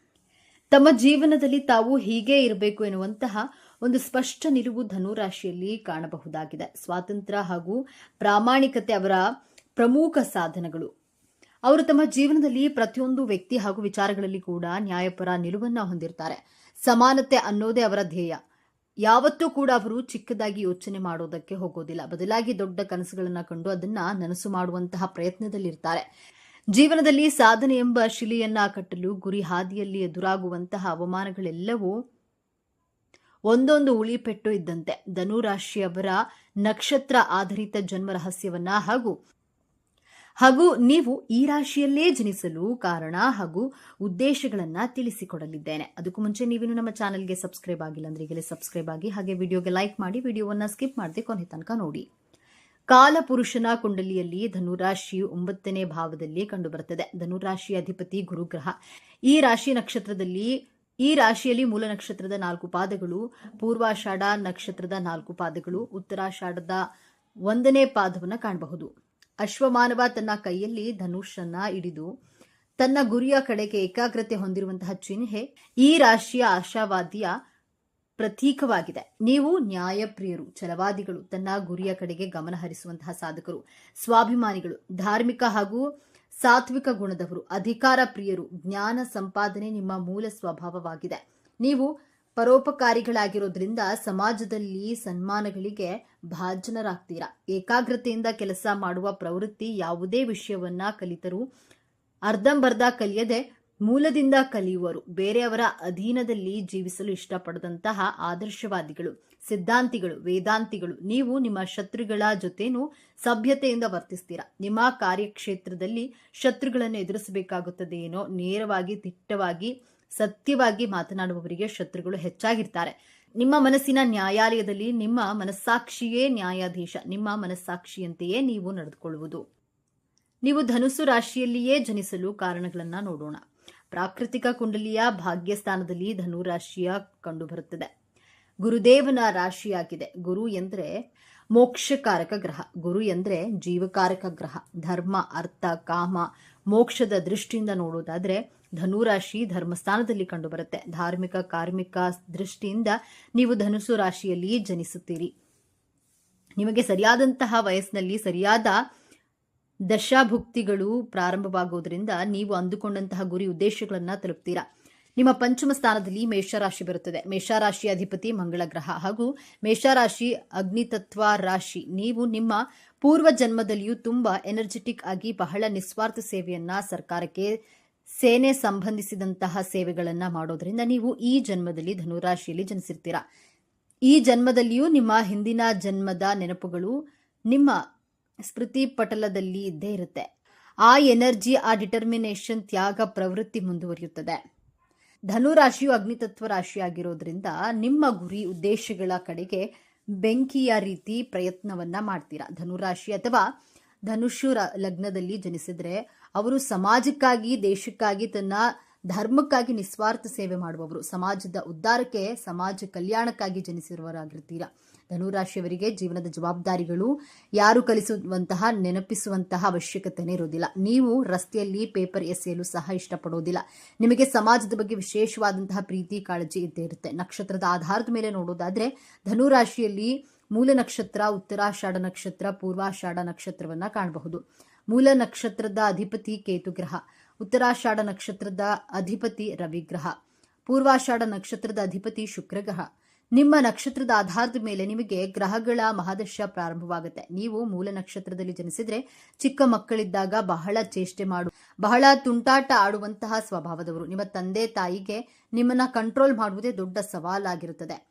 ತಮ್ಮ ಜೀವನದಲ್ಲಿ ತಾವು ಹೀಗೆ ಇರಬೇಕು ಎನ್ನುವಂತಹ ಒಂದು ಸ್ಪಷ್ಟ ನಿಲುವು ಧನುರಾಶಿಯಲ್ಲಿ ಕಾಣಬಹುದಾಗಿದೆ. ಸ್ವಾತಂತ್ರ್ಯ ಹಾಗೂ ಪ್ರಾಮಾಣಿಕತೆ ಅವರ ಪ್ರಮುಖ ಸಾಧನಗಳು. ಅವರು ತಮ್ಮ ಜೀವನದಲ್ಲಿ ಪ್ರತಿಯೊಂದು ವ್ಯಕ್ತಿ ಹಾಗೂ ವಿಚಾರಗಳಲ್ಲಿ ಕೂಡ ನ್ಯಾಯಪರ ನಿಲುವನ್ನ ಹೊಂದಿರ್ತಾರೆ. ಸಮಾನತೆ ಅನ್ನೋದೇ ಅವರ ಧ್ಯೇಯ. ಯಾವತ್ತೂ ಕೂಡ ಅವರು ಚಿಕ್ಕದಾಗಿ ಯೋಚನೆ ಮಾಡೋದಕ್ಕೆ ಹೋಗೋದಿಲ್ಲ. ಬದಲಾಗಿ ದೊಡ್ಡ ಕನಸುಗಳನ್ನ ಕಂಡು ಅದನ್ನ ನನಸು ಮಾಡುವಂತಹ ಪ್ರಯತ್ನದಲ್ಲಿರ್ತಾರೆ. ಜೀವನದಲ್ಲಿ ಸಾಧನೆ ಎಂಬ ಶಿಲೆಯನ್ನ ಕಟ್ಟಲು ಗುರಿ ಹಾದಿಯಲ್ಲಿ ಎದುರಾಗುವಂತಹ ಅವಮಾನಗಳೆಲ್ಲವೂ ಒಂದೊಂದು ಉಳಿಪೆಟ್ಟು ಇದ್ದಂತೆ. ಧನುರಾಶಿಯವರ ನಕ್ಷತ್ರ ಆಧಾರಿತ ಜನ್ಮ ರಹಸ್ಯವನ್ನ ಹಾಗೂ ಹಾಗೂ ನೀವು ಈ ರಾಶಿಯಲ್ಲೇ ಜನಿಸಲು ಕಾರಣ ಹಾಗೂ ಉದ್ದೇಶಗಳನ್ನ ತಿಳಿಸಿಕೊಡಲಿದ್ದೇನೆ. ಅದಕ್ಕೂ ಮುಂಚೆ ನೀವಿನ್ನು ನಮ್ಮ ಚಾನೆಲ್ಗೆ ಸಬ್ಸ್ಕ್ರೈಬ್ ಆಗಿಲ್ಲ ಅಂದ್ರೆ ಈಗಲೇ ಸಬ್ಸ್ಕ್ರೈಬ್ ಆಗಿ ಹಾಗೆ ವಿಡಿಯೋಗೆ ಲೈಕ್ ಮಾಡಿ, ವಿಡಿಯೋವನ್ನ ಸ್ಕಿಪ್ ಮಾಡದೆ ಕೊನೆ ತನಕ ನೋಡಿ. ಕಾಲಪುರುಷನ ಕುಂಡಲಿಯಲ್ಲಿ ಧನುರಾಶಿ ಒಂಬತ್ತನೇ ಭಾವದಲ್ಲಿ ಕಂಡುಬರುತ್ತದೆ. ಧನುರಾಶಿಯ ಅಧಿಪತಿ ಗುರುಗ್ರಹ. ಈ ರಾಶಿ ನಕ್ಷತ್ರದಲ್ಲಿ, ಈ ರಾಶಿಯಲ್ಲಿ ಮೂಲ ನಕ್ಷತ್ರದ ನಾಲ್ಕು ಪಾದಗಳು, ಪೂರ್ವಾಷಾಢ ನಕ್ಷತ್ರದ ನಾಲ್ಕು ಪಾದಗಳು, ಉತ್ತರಾಷಾಢದ ಒಂದನೇ ಪಾದವನ್ನು ಕಾಣಬಹುದು. ಅಶ್ವಮಾನವ ತನ್ನ ಕೈಯಲ್ಲಿ ಧನುಷನ್ನ ಹಿಡಿದು, ತನ್ನ ಗುರಿಯ ಕಡೆಗೆ ಏಕಾಗ್ರತೆ ಹೊಂದಿರುವಂತಹ ಚಿಹ್ನೆ ಈ ರಾಶಿಯ ಆಶಾವಾದಿಯ ಪ್ರತೀಕವಾಗಿದೆ ನೀವು ನ್ಯಾಯಪ್ರಿಯರು, ಛಲವಾದಿಗಳು, ತನ್ನ ಗುರಿಯ ಕಡೆಗೆ ಗಮನ ಹರಿಸುವಂತಹ ಸಾಧಕರು, ಸ್ವಾಭಿಮಾನಿಗಳು, ಧಾರ್ಮಿಕ ಹಾಗೂ ಸಾತ್ವಿಕ ಗುಣದವರು, ಅಧಿಕಾರ ಪ್ರಿಯರು, ಜ್ಞಾನ ಸಂಪಾದನೆ ನಿಮ್ಮ ಮೂಲ ಸ್ವಭಾವವಾಗಿದೆ. ನೀವು ಪರೋಪಕಾರಿಗಳಾಗಿರೋದ್ರಿಂದ ಸಮಾಜದಲ್ಲಿ ಸನ್ಮಾನಗಳಿಗೆ ಭಾಜನರಾಗ್ತೀರಾ? ಏಕಾಗ್ರತೆಯಿಂದ ಕೆಲಸ ಮಾಡುವ ಪ್ರವೃತ್ತಿ ಯಾವುದೇ ವಿಷಯವನ್ನ ಕಲಿತರೂ ಅರ್ಧಂಬರ್ಧ ಕಲಿಯದೆ ಮೂಲದಿಂದ ಕಲಿಯುವರು. ಬೇರೆಯವರ ಅಧೀನದಲ್ಲಿ ಜೀವಿಸಲು ಇಷ್ಟಪಡದಂತಹ ಆದರ್ಶವಾದಿಗಳು, ಸಿದ್ಧಾಂತಿಗಳು, ವೇದಾಂತಿಗಳು. ನೀವು ನಿಮ್ಮ ಶತ್ರುಗಳ ಜೊತೆನೂ ಸಭ್ಯತೆಯಿಂದ ವರ್ತಿಸ್ತೀರಾ? ನಿಮ್ಮ ಕಾರ್ಯಕ್ಷೇತ್ರದಲ್ಲಿ ಶತ್ರುಗಳನ್ನು ಎದುರಿಸಬೇಕಾಗುತ್ತದೆ ಏನೋ ನೇರವಾಗಿ, ದಿಟ್ಟವಾಗಿ, ಸತ್ಯವಾಗಿ ಮಾತನಾಡುವವರಿಗೆ ಶತ್ರುಗಳು ಹೆಚ್ಚಾಗಿರ್ತಾರೆ. ನಿಮ್ಮ ಮನಸ್ಸಿನ ನ್ಯಾಯಾಲಯದಲ್ಲಿ ನಿಮ್ಮ ಮನಸ್ಸಾಕ್ಷಿಯೇ ನ್ಯಾಯಾಧೀಶ. ನಿಮ್ಮ ಮನಸ್ಸಾಕ್ಷಿಯಂತೆಯೇ ನೀವು ನಡೆದುಕೊಳ್ಳುವುದು. ನೀವು ಧನುಸು ರಾಶಿಯಲ್ಲಿಯೇ ಜನಿಸಲು ಕಾರಣಗಳನ್ನು ನೋಡೋಣ. ಪ್ರಾಕೃತಿಕ ಕುಂಡಲಿಯ ಭಾಗ್ಯಸ್ಥಾನದಲ್ಲಿ ಧನು ರಾಶಿಯ ಕಂಡುಬರುತ್ತದೆ. ಗುರುದೇವನ ರಾಶಿಯಾಗಿದೆ ಗುರು ಎಂದರೆ ಮೋಕ್ಷಕಾರಕ ಗ್ರಹ. ಗುರು ಎಂದರೆ ಜೀವಕಾರಕ ಗ್ರಹ. ಧರ್ಮ, ಅರ್ಥ, ಕಾಮ, ಮೋಕ್ಷದ ದೃಷ್ಟಿಯಿಂದ ನೋಡೋದಾದ್ರೆ ಧನುರಾಶಿ ಧರ್ಮಸ್ಥಾನದಲ್ಲಿ ಕಂಡುಬರುತ್ತೆ. ಧಾರ್ಮಿಕ, ಕಾರ್ಮಿಕ ದೃಷ್ಟಿಯಿಂದ ನೀವು ಧನುಸು ರಾಶಿಯಲ್ಲಿ ಜನಿಸುತ್ತೀರಿ. ನಿಮಗೆ ಸರಿಯಾದಂತಹ ವಯಸ್ಸಿನಲ್ಲಿ ಸರಿಯಾದ ದಶಾಭುಕ್ತಿಗಳು ಪ್ರಾರಂಭವಾಗುವುದರಿಂದ ನೀವು ಅಂದುಕೊಂಡಂತಹ ಗುರಿ ಉದ್ದೇಶಗಳನ್ನು ತಲುಪ್ತೀರಾ? ನಿಮ್ಮ ಪಂಚಮ ಸ್ಥಾನದಲ್ಲಿ ಮೇಷರಾಶಿ ಬರುತ್ತದೆ. ಮೇಷರಾಶಿ ಅಧಿಪತಿ ಮಂಗಳ ಗ್ರಹ ಹಾಗೂ ಮೇಷರಾಶಿ ಅಗ್ನಿತತ್ವ ರಾಶಿ. ನೀವು ನಿಮ್ಮ ಪೂರ್ವ ಜನ್ಮದಲ್ಲಿಯೂ ತುಂಬಾ ಎನರ್ಜೆಟಿಕ್ ಆಗಿ ಬಹಳ ನಿಸ್ವಾರ್ಥ ಸೇವೆಯನ್ನ ಸರ್ಕಾರಕ್ಕೆ ಸೇನೆ ಸಂಬಂಧಿಸಿದಂತಹ ಸೇವೆಗಳನ್ನ ಮಾಡೋದ್ರಿಂದ ನೀವು ಈ ಜನ್ಮದಲ್ಲಿ ಧನುರಾಶಿಯಲ್ಲಿ ಜನಿಸಿರ್ತೀರಾ. ಈ ಜನ್ಮದಲ್ಲಿಯೂ ನಿಮ್ಮ ಹಿಂದಿನ ಜನ್ಮದ ನೆನಪುಗಳು ನಿಮ್ಮ ಸ್ಮೃತಿ ಪಟಲದಲ್ಲಿ ಇದ್ದೇ ಇರುತ್ತೆ. ಆ ಎನರ್ಜಿ, ಆ ಡಿಟರ್ಮಿನೇಷನ್ ತ್ಯಾಗ, ಪ್ರವೃತ್ತಿ ಮುಂದುವರಿಯುತ್ತದೆ. ಧನುರಾಶಿಯು ಅಗ್ನಿತತ್ವ ರಾಶಿಯಾಗಿರೋದ್ರಿಂದ ನಿಮ್ಮ ಗುರಿ, ಉದ್ದೇಶಗಳ ಕಡೆಗೆ ಬೆಂಕಿಯ ರೀತಿ ಪ್ರಯತ್ನವನ್ನ ಮಾಡ್ತೀರಾ? ಧನುರಾಶಿ ಅಥವಾ ಧನುಷು ಲಗ್ನದಲ್ಲಿ ಜನಿಸಿದ್ರೆ ಅವರು ಸಮಾಜಕ್ಕಾಗಿ, ದೇಶಕ್ಕಾಗಿ ತನ್ನ ಧರ್ಮಕ್ಕಾಗಿ ನಿಸ್ವಾರ್ಥ ಸೇವೆ ಮಾಡುವವರು. ಸಮಾಜದ ಉದ್ಧಾರಕ್ಕೆ, ಸಮಾಜ ಕಲ್ಯಾಣಕ್ಕಾಗಿ ಜನಿಸಿರುವವರಾಗಿರ್ತೀರಾ? ಧನುರಾಶಿಯವರಿಗೆ ಜೀವನದ ಜವಾಬ್ದಾರಿಗಳು ಯಾರು ಕಲಿಸುವಂತಹ, ನೆನಪಿಸುವಂತಹ ಅವಶ್ಯಕತೆನೇ ಇರೋದಿಲ್ಲ ನೀವು ರಸ್ತೆಯಲ್ಲಿ ಪೇಪರ್ ಎಸೆಯಲು ಸಹ ಇಷ್ಟಪಡೋದಿಲ್ಲ ನಿಮಗೆ ಸಮಾಜದ ಬಗ್ಗೆ ವಿಶೇಷವಾದಂತಹ ಪ್ರೀತಿ, ಕಾಳಜಿ ಇದ್ದೇ ಇರುತ್ತೆ. ನಕ್ಷತ್ರದ ಆಧಾರದ ಮೇಲೆ ನೋಡೋದಾದ್ರೆ ಧನುರಾಶಿಯಲ್ಲಿ ಮೂಲ ನಕ್ಷತ್ರ, ಉತ್ತರಾಷಾಢ ನಕ್ಷತ್ರ, ಪೂರ್ವಾಷಾಢ ನಕ್ಷತ್ರವನ್ನ ಕಾಣಬಹುದು. ಮೂಲ ನಕ್ಷತ್ರದ ಅಧಿಪತಿ ಕೇತುಗ್ರಹ ಉತ್ತರಾಷಾಢ ನಕ್ಷತ್ರದ ಅಧಿಪತಿ ರವಿಗ್ರಹ ಪೂರ್ವಾಷಾಢ ನಕ್ಷತ್ರದ ಅಧಿಪತಿ ಶುಕ್ರಗ್ರಹ ನಿಮ್ಮ ನಕ್ಷತ್ರದ ಆಧಾರದ ಮೇಲೆ ನಿಮಗೆ ಗ್ರಹಗಳ ಮಹಾದಶ ಪ್ರಾರಂಭವಾಗುತ್ತೆ. ನೀವು ಮೂಲ ನಕ್ಷತ್ರದಲ್ಲಿ ಜನಿಸಿದ್ರೆ ಚಿಕ್ಕ ಮಕ್ಕಳಿದ್ದಾಗ ಬಹಳ ಚೇಷ್ಟೆ ಮಾಡು, ಬಹಳ ತುಂಟಾಟ ಆಡುವಂತಹ ಸ್ವಭಾವದವರು. ನಿಮ್ಮ ತಂದೆ ತಾಯಿಗೆ ನಿಮ್ಮನ್ನ ಕಂಟ್ರೋಲ್ ಮಾಡುವುದೇ ದೊಡ್ಡ ಸವಾಲಾಗಿರುತ್ತದೆ.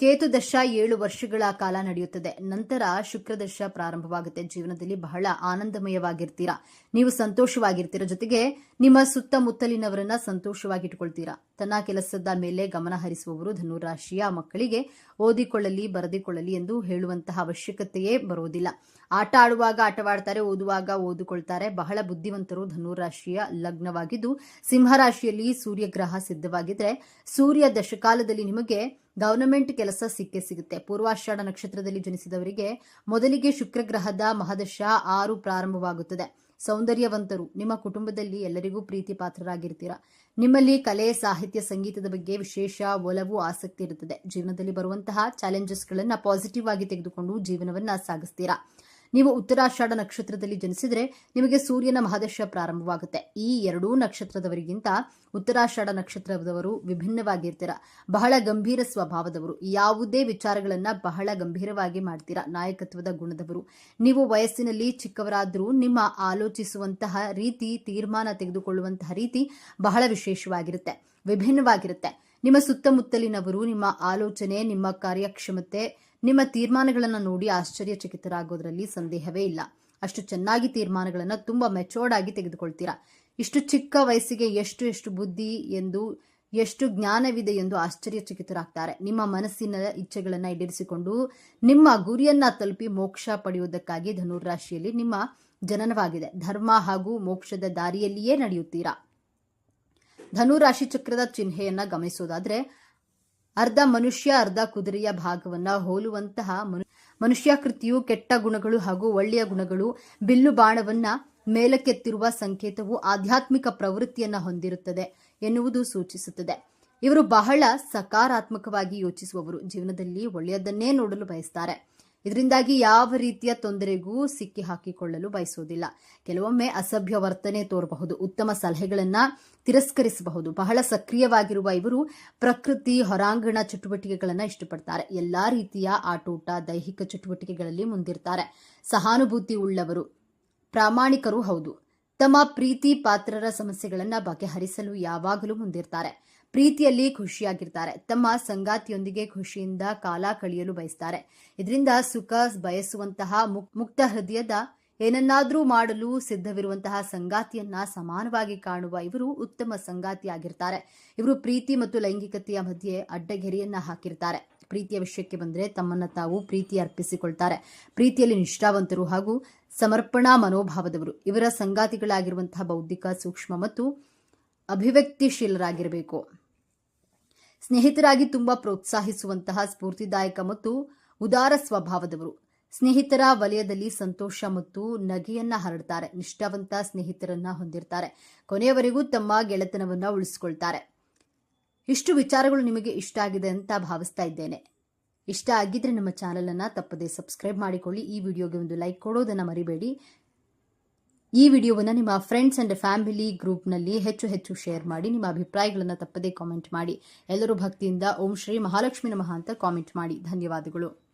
ಕೇತು ದಶ ಏಳು ವರ್ಷಗಳ ಕಾಲ ನಡೆಯುತ್ತದೆ. ನಂತರ ಶುಕ್ರದಶ ಪ್ರಾರಂಭವಾಗುತ್ತೆ. ಜೀವನದಲ್ಲಿ ಬಹಳ ಆನಂದಮಯವಾಗಿರ್ತೀರಾ? ನೀವು ಸಂತೋಷವಾಗಿರ್ತೀರ? ಜೊತೆಗೆ ನಿಮ್ಮ ಸುತ್ತಮುತ್ತಲಿನವರನ್ನ ಸಂತೋಷವಾಗಿಟ್ಕೊಳ್ತೀರಾ ತನ್ನ ಕೆಲಸದ ಮೇಲೆ ಗಮನ ಹರಿಸುವವರು ಧನುರಾಶಿಯ ಮಕ್ಕಳಿಗೆ ಓದಿಕೊಳ್ಳಲಿ, ಬರೆದಿಕೊಳ್ಳಲಿ ಎಂದು ಹೇಳುವಂತಹ ಅವಶ್ಯಕತೆಯೇ ಬರುವುದಿಲ್ಲ. ಆಟ ಆಡುವಾಗ ಆಟವಾಡ್ತಾರೆ, ಓದುವಾಗ ಓದಿಕೊಳ್ತಾರೆ. ಬಹಳ ಬುದ್ಧಿವಂತರು ಧನುರಾಶಿಯ ಲಗ್ನವಾಗಿದ್ದು, ಸಿಂಹರಾಶಿಯಲ್ಲಿ ಸೂರ್ಯಗ್ರಹ ಸಿದ್ಧವಾಗಿದ್ರೆ ಸೂರ್ಯ ದಶಕಾಲದಲ್ಲಿ ನಿಮಗೆ ಗವರ್ನಮೆಂಟ್ ಕೆಲಸ ಸಿಕ್ಕೇ ಸಿಗುತ್ತೆ. ಪೂರ್ವಾಷಾಢ ನಕ್ಷತ್ರದಲ್ಲಿ ಜನಿಸಿದವರಿಗೆ ಮೊದಲಿಗೆ ಶುಕ್ರಗ್ರಹದ ಮಹದಶ ಆರು ಪ್ರಾರಂಭವಾಗುತ್ತದೆ. ಸೌಂದರ್ಯವಂತರು, ನಿಮ್ಮ ಕುಟುಂಬದಲ್ಲಿ ಎಲ್ಲರಿಗೂ ಪ್ರೀತಿ ಪಾತ್ರರಾಗಿರ್ತೀರಾ. ನಿಮ್ಮಲ್ಲಿ ಕಲೆ, ಸಾಹಿತ್ಯ, ಸಂಗೀತದ ಬಗ್ಗೆ ವಿಶೇಷ ಒಲವು, ಆಸಕ್ತಿ ಇರುತ್ತದೆ. ಜೀವನದಲ್ಲಿ ಬರುವಂತಹ ಚಾಲೆಂಜಸ್ಗಳನ್ನು ಪಾಸಿಟಿವ್ ಆಗಿ ತೆಗೆದುಕೊಂಡು ಜೀವನವನ್ನ ಸಾಗಿಸ್ತೀರಾ? ನೀವು ಉತ್ತರಾಷಾಢ ನಕ್ಷತ್ರದಲ್ಲಿ ಜನಿಸಿದರೆ ನಿಮಗೆ ಸೂರ್ಯನ ಮಹಾದಶ ಪ್ರಾರಂಭವಾಗುತ್ತೆ. ಈ ಎರಡೂ ನಕ್ಷತ್ರದವರಿಗಿಂತ ಉತ್ತರಾಷಾಢ ನಕ್ಷತ್ರದವರು ವಿಭಿನ್ನವಾಗಿರ್ತೀರ. ಬಹಳ ಗಂಭೀರ ಸ್ವಭಾವದವರು. ಯಾವುದೇ ವಿಚಾರಗಳನ್ನ ಬಹಳ ಗಂಭೀರವಾಗಿ ಮಾಡ್ತೀರಾ. ನಾಯಕತ್ವದ ಗುಣದವರು. ನೀವು ವಯಸ್ಸಿನಲ್ಲಿ ಚಿಕ್ಕವರಾದರೂ ನಿಮ್ಮ ಆಲೋಚಿಸುವಂತಹ ರೀತಿ, ತೀರ್ಮಾನ ತೆಗೆದುಕೊಳ್ಳುವಂತಹ ರೀತಿ ಬಹಳ ವಿಶೇಷವಾಗಿರುತ್ತೆ. ವಿಭಿನ್ನವಾಗಿರುತ್ತೆ. ನಿಮ್ಮ ಸುತ್ತಮುತ್ತಲಿನವರು ನಿಮ್ಮ ಆಲೋಚನೆ, ನಿಮ್ಮ ಕಾರ್ಯಕ್ಷಮತೆ ನಿಮ್ಮ ತೀರ್ಮಾನಗಳನ್ನು ನೋಡಿ ಆಶ್ಚರ್ಯಚಕಿತರಾಗೋದ್ರಲ್ಲಿ ಸಂದೇಹವೇ ಇಲ್ಲ. ಅಷ್ಟು ಚೆನ್ನಾಗಿ ತೀರ್ಮಾನಗಳನ್ನು ತುಂಬಾ ಮೆಚೋರ್ಡ್ ಆಗಿ ತೆಗೆದುಕೊಳ್ತೀರಾ? ಇಷ್ಟು ಚಿಕ್ಕ ವಯಸ್ಸಿಗೆ ಎಷ್ಟು ಎಷ್ಟು ಬುದ್ಧಿ ಎಂದು, ಎಷ್ಟು ಜ್ಞಾನವಿದೆ ಎಂದು ಆಶ್ಚರ್ಯಚಕಿತರಾಗ್ತಾರೆ. ನಿಮ್ಮ ಮನಸ್ಸಿನ ಇಚ್ಛೆಗಳನ್ನು ಈಡೇರಿಸಿಕೊಂಡು ನಿಮ್ಮ ಗುರಿಯನ್ನ ತಲುಪಿ ಮೋಕ್ಷ ಪಡೆಯುವುದಕ್ಕಾಗಿ ಧನುರಾಶಿಯಲ್ಲಿ ನಿಮ್ಮ ಜನನವಾಗಿದೆ. ಧರ್ಮ ಹಾಗೂ ಮೋಕ್ಷದ ದಾರಿಯಲ್ಲಿಯೇ ನಡೆಯುತ್ತೀರಾ? ಧನುರಾಶಿ ಚಕ್ರದ ಚಿಹ್ನೆಯನ್ನ ಗಮನಿಸೋದಾದ್ರೆ ಅರ್ಧ ಮನುಷ್ಯ, ಅರ್ಧ ಕುದುರೆಯ ಭಾಗವನ್ನ ಹೋಲುವಂತಹ ಮನು- ಮನುಷ್ಯಾಕೃತಿಯು ಕೆಟ್ಟ ಗುಣಗಳು ಹಾಗೂ ಒಳ್ಳೆಯ ಗುಣಗಳು ಬಿಲ್ಲು ಬಾಣವನ್ನ ಮೇಲಕ್ಕೆತ್ತಿರುವ ಸಂಕೇತವು ಆಧ್ಯಾತ್ಮಿಕ ಪ್ರವೃತ್ತಿಯನ್ನ ಹೊಂದಿರುತ್ತದೆ ಎನ್ನುವುದು ಸೂಚಿಸುತ್ತದೆ. ಇವರು ಬಹಳ ಸಕಾರಾತ್ಮಕವಾಗಿ ಯೋಚಿಸುವವರು, ಜೀವನದಲ್ಲಿ ಒಳ್ಳೆಯದನ್ನೇ ನೋಡಲು ಬಯಸ್ತಾರೆ. ಇದರಿಂದಾಗಿ ಯಾವ ರೀತಿಯ ತೊಂದರೆಗೂ ಸಿಕ್ಕಿ ಹಾಕಿಕೊಳ್ಳಲು ಬಯಸುವುದಿಲ್ಲ. ಕೆಲವೊಮ್ಮೆ ಅಸಭ್ಯ ವರ್ತನೆ ತೋರಬಹುದು. ಉತ್ತಮ ಸಲಹೆಗಳನ್ನು ತಿರಸ್ಕರಿಸಬಹುದು. ಬಹಳ ಸಕ್ರಿಯವಾಗಿರುವ ಇವರು ಪ್ರಕೃತಿ, ಹೊರಾಂಗಣ ಚಟುವಟಿಕೆಗಳನ್ನು ಇಷ್ಟಪಡ್ತಾರೆ. ಎಲ್ಲಾ ರೀತಿಯ ಆಟೋಟ, ದೈಹಿಕ ಚಟುವಟಿಕೆಗಳಲ್ಲಿ ಮುಂದಿರ್ತಾರೆ. ಸಹಾನುಭೂತಿ ಉಳ್ಳವರು, ಪ್ರಾಮಾಣಿಕರು ಹೌದು. ತಮ್ಮ ಪ್ರೀತಿ ಪಾತ್ರರ ಸಮಸ್ಯೆಗಳನ್ನು ಬಗೆಹರಿಸಲು ಯಾವಾಗಲೂ ಮುಂದಿರ್ತಾರೆ. ಪ್ರೀತಿಯಲ್ಲಿ ಖುಷಿಯಾಗಿರ್ತಾರೆ. ತಮ್ಮ ಸಂಗಾತಿಯೊಂದಿಗೆ ಖುಷಿಯಿಂದ ಕಾಲ ಕಳೆಯಲು ಬಯಸ್ತಾರೆ. ಇದರಿಂದ ಸುಖ ಬಯಸುವಂತಹ ಮುಕ್- ಮುಕ್ತ ಹೃದಯದ ಏನನ್ನಾದರೂ ಮಾಡಲು ಸಿದ್ಧವಿರುವಂತಹ ಸಂಗಾತಿಯನ್ನ ಸಮಾನವಾಗಿ ಕಾಣುವ ಇವರು ಉತ್ತಮ ಸಂಗಾತಿಯಾಗಿರ್ತಾರೆ ಇವರು ಪ್ರೀತಿ ಮತ್ತು ಲೈಂಗಿಕತೆಯ ಮಧ್ಯೆ ಅಡ್ಡಗೆರೆಯನ್ನ ಹಾಕಿರ್ತಾರೆ. ಪ್ರೀತಿಯ ವಿಷಯಕ್ಕೆ ಬಂದರೆ ತಮ್ಮನ್ನ ತಾವು ಪ್ರೀತಿ ಅರ್ಪಿಸಿಕೊಳ್ತಾರೆ. ಪ್ರೀತಿಯಲ್ಲಿ ನಿಷ್ಠಾವಂತರು ಹಾಗೂ ಸಮರ್ಪಣಾ ಮನೋಭಾವದವರು. ಇವರ ಸಂಗಾತಿಗಳಾಗಿರುವಂತಹ ಬೌದ್ಧಿಕ ಸೂಕ್ಷ್ಮ ಮತ್ತು ಅಭಿವ್ಯಕ್ತಿಶೀಲರಾಗಿರಬೇಕು. ಸ್ನೇಹಿತರಾಗಿ ತುಂಬಾ ಪ್ರೋತ್ಸಾಹಿಸುವಂತಹ ಸ್ಫೂರ್ತಿದಾಯಕ ಮತ್ತು ಉದಾರ ಸ್ವಭಾವದವರು. ಸ್ನೇಹಿತರ ವಲಯದಲ್ಲಿ ಸಂತೋಷ ಮತ್ತು ನಗೆಯನ್ನ ಹರಡ್ತಾರೆ. ನಿಷ್ಠಾವಂತ ಸ್ನೇಹಿತರನ್ನ ಹೊಂದಿರ್ತಾರೆ. ಕೊನೆಯವರೆಗೂ ತಮ್ಮ ಗೆಳೆತನವನ್ನ ಉಳಿಸಿಕೊಳ್ತಾರೆ. ಇಷ್ಟು ವಿಚಾರಗಳು ನಿಮಗೆ ಇಷ್ಟ ಆಗಿದೆ ಅಂತ ಭಾವಿಸ್ತಾ ಇದ್ದೇನೆ. ಇಷ್ಟ ಆಗಿದ್ರೆ ನಮ್ಮ ಚಾನಲ್ ಅನ್ನ ತಪ್ಪದೆ ಸಬ್ಸ್ಕ್ರೈಬ್ ಮಾಡಿಕೊಳ್ಳಿ. ಈ ವಿಡಿಯೋಗೆ ಒಂದು ಲೈಕ್ ಕೊಡೋದನ್ನ ಮರಿಬೇಡಿ. ಈ ವಿಡಿಯೋವನ್ನು ನಿಮ್ಮ ಫ್ರೆಂಡ್ಸ್ ಅಂಡ್ ಫ್ಯಾಮಿಲಿ ಗ್ರೂಪ್ನಲ್ಲಿ ಹೆಚ್ಚು ಹೆಚ್ಚು ಶೇರ್ ಮಾಡಿ, ನಿಮ್ಮ ಅಭಿಪ್ರಾಯಗಳನ್ನು ತಪ್ಪದೇ ಕಾಮೆಂಟ್ ಮಾಡಿ. ಎಲ್ಲರೂ ಭಕ್ತಿಯಿಂದ ಓಂ ಶ್ರೀ ಮಹಾಲಕ್ಷ್ಮಿ ನಮಃ ಅಂತ ಕಾಮೆಂಟ್ ಮಾಡಿ. ಧನ್ಯವಾದಗಳು.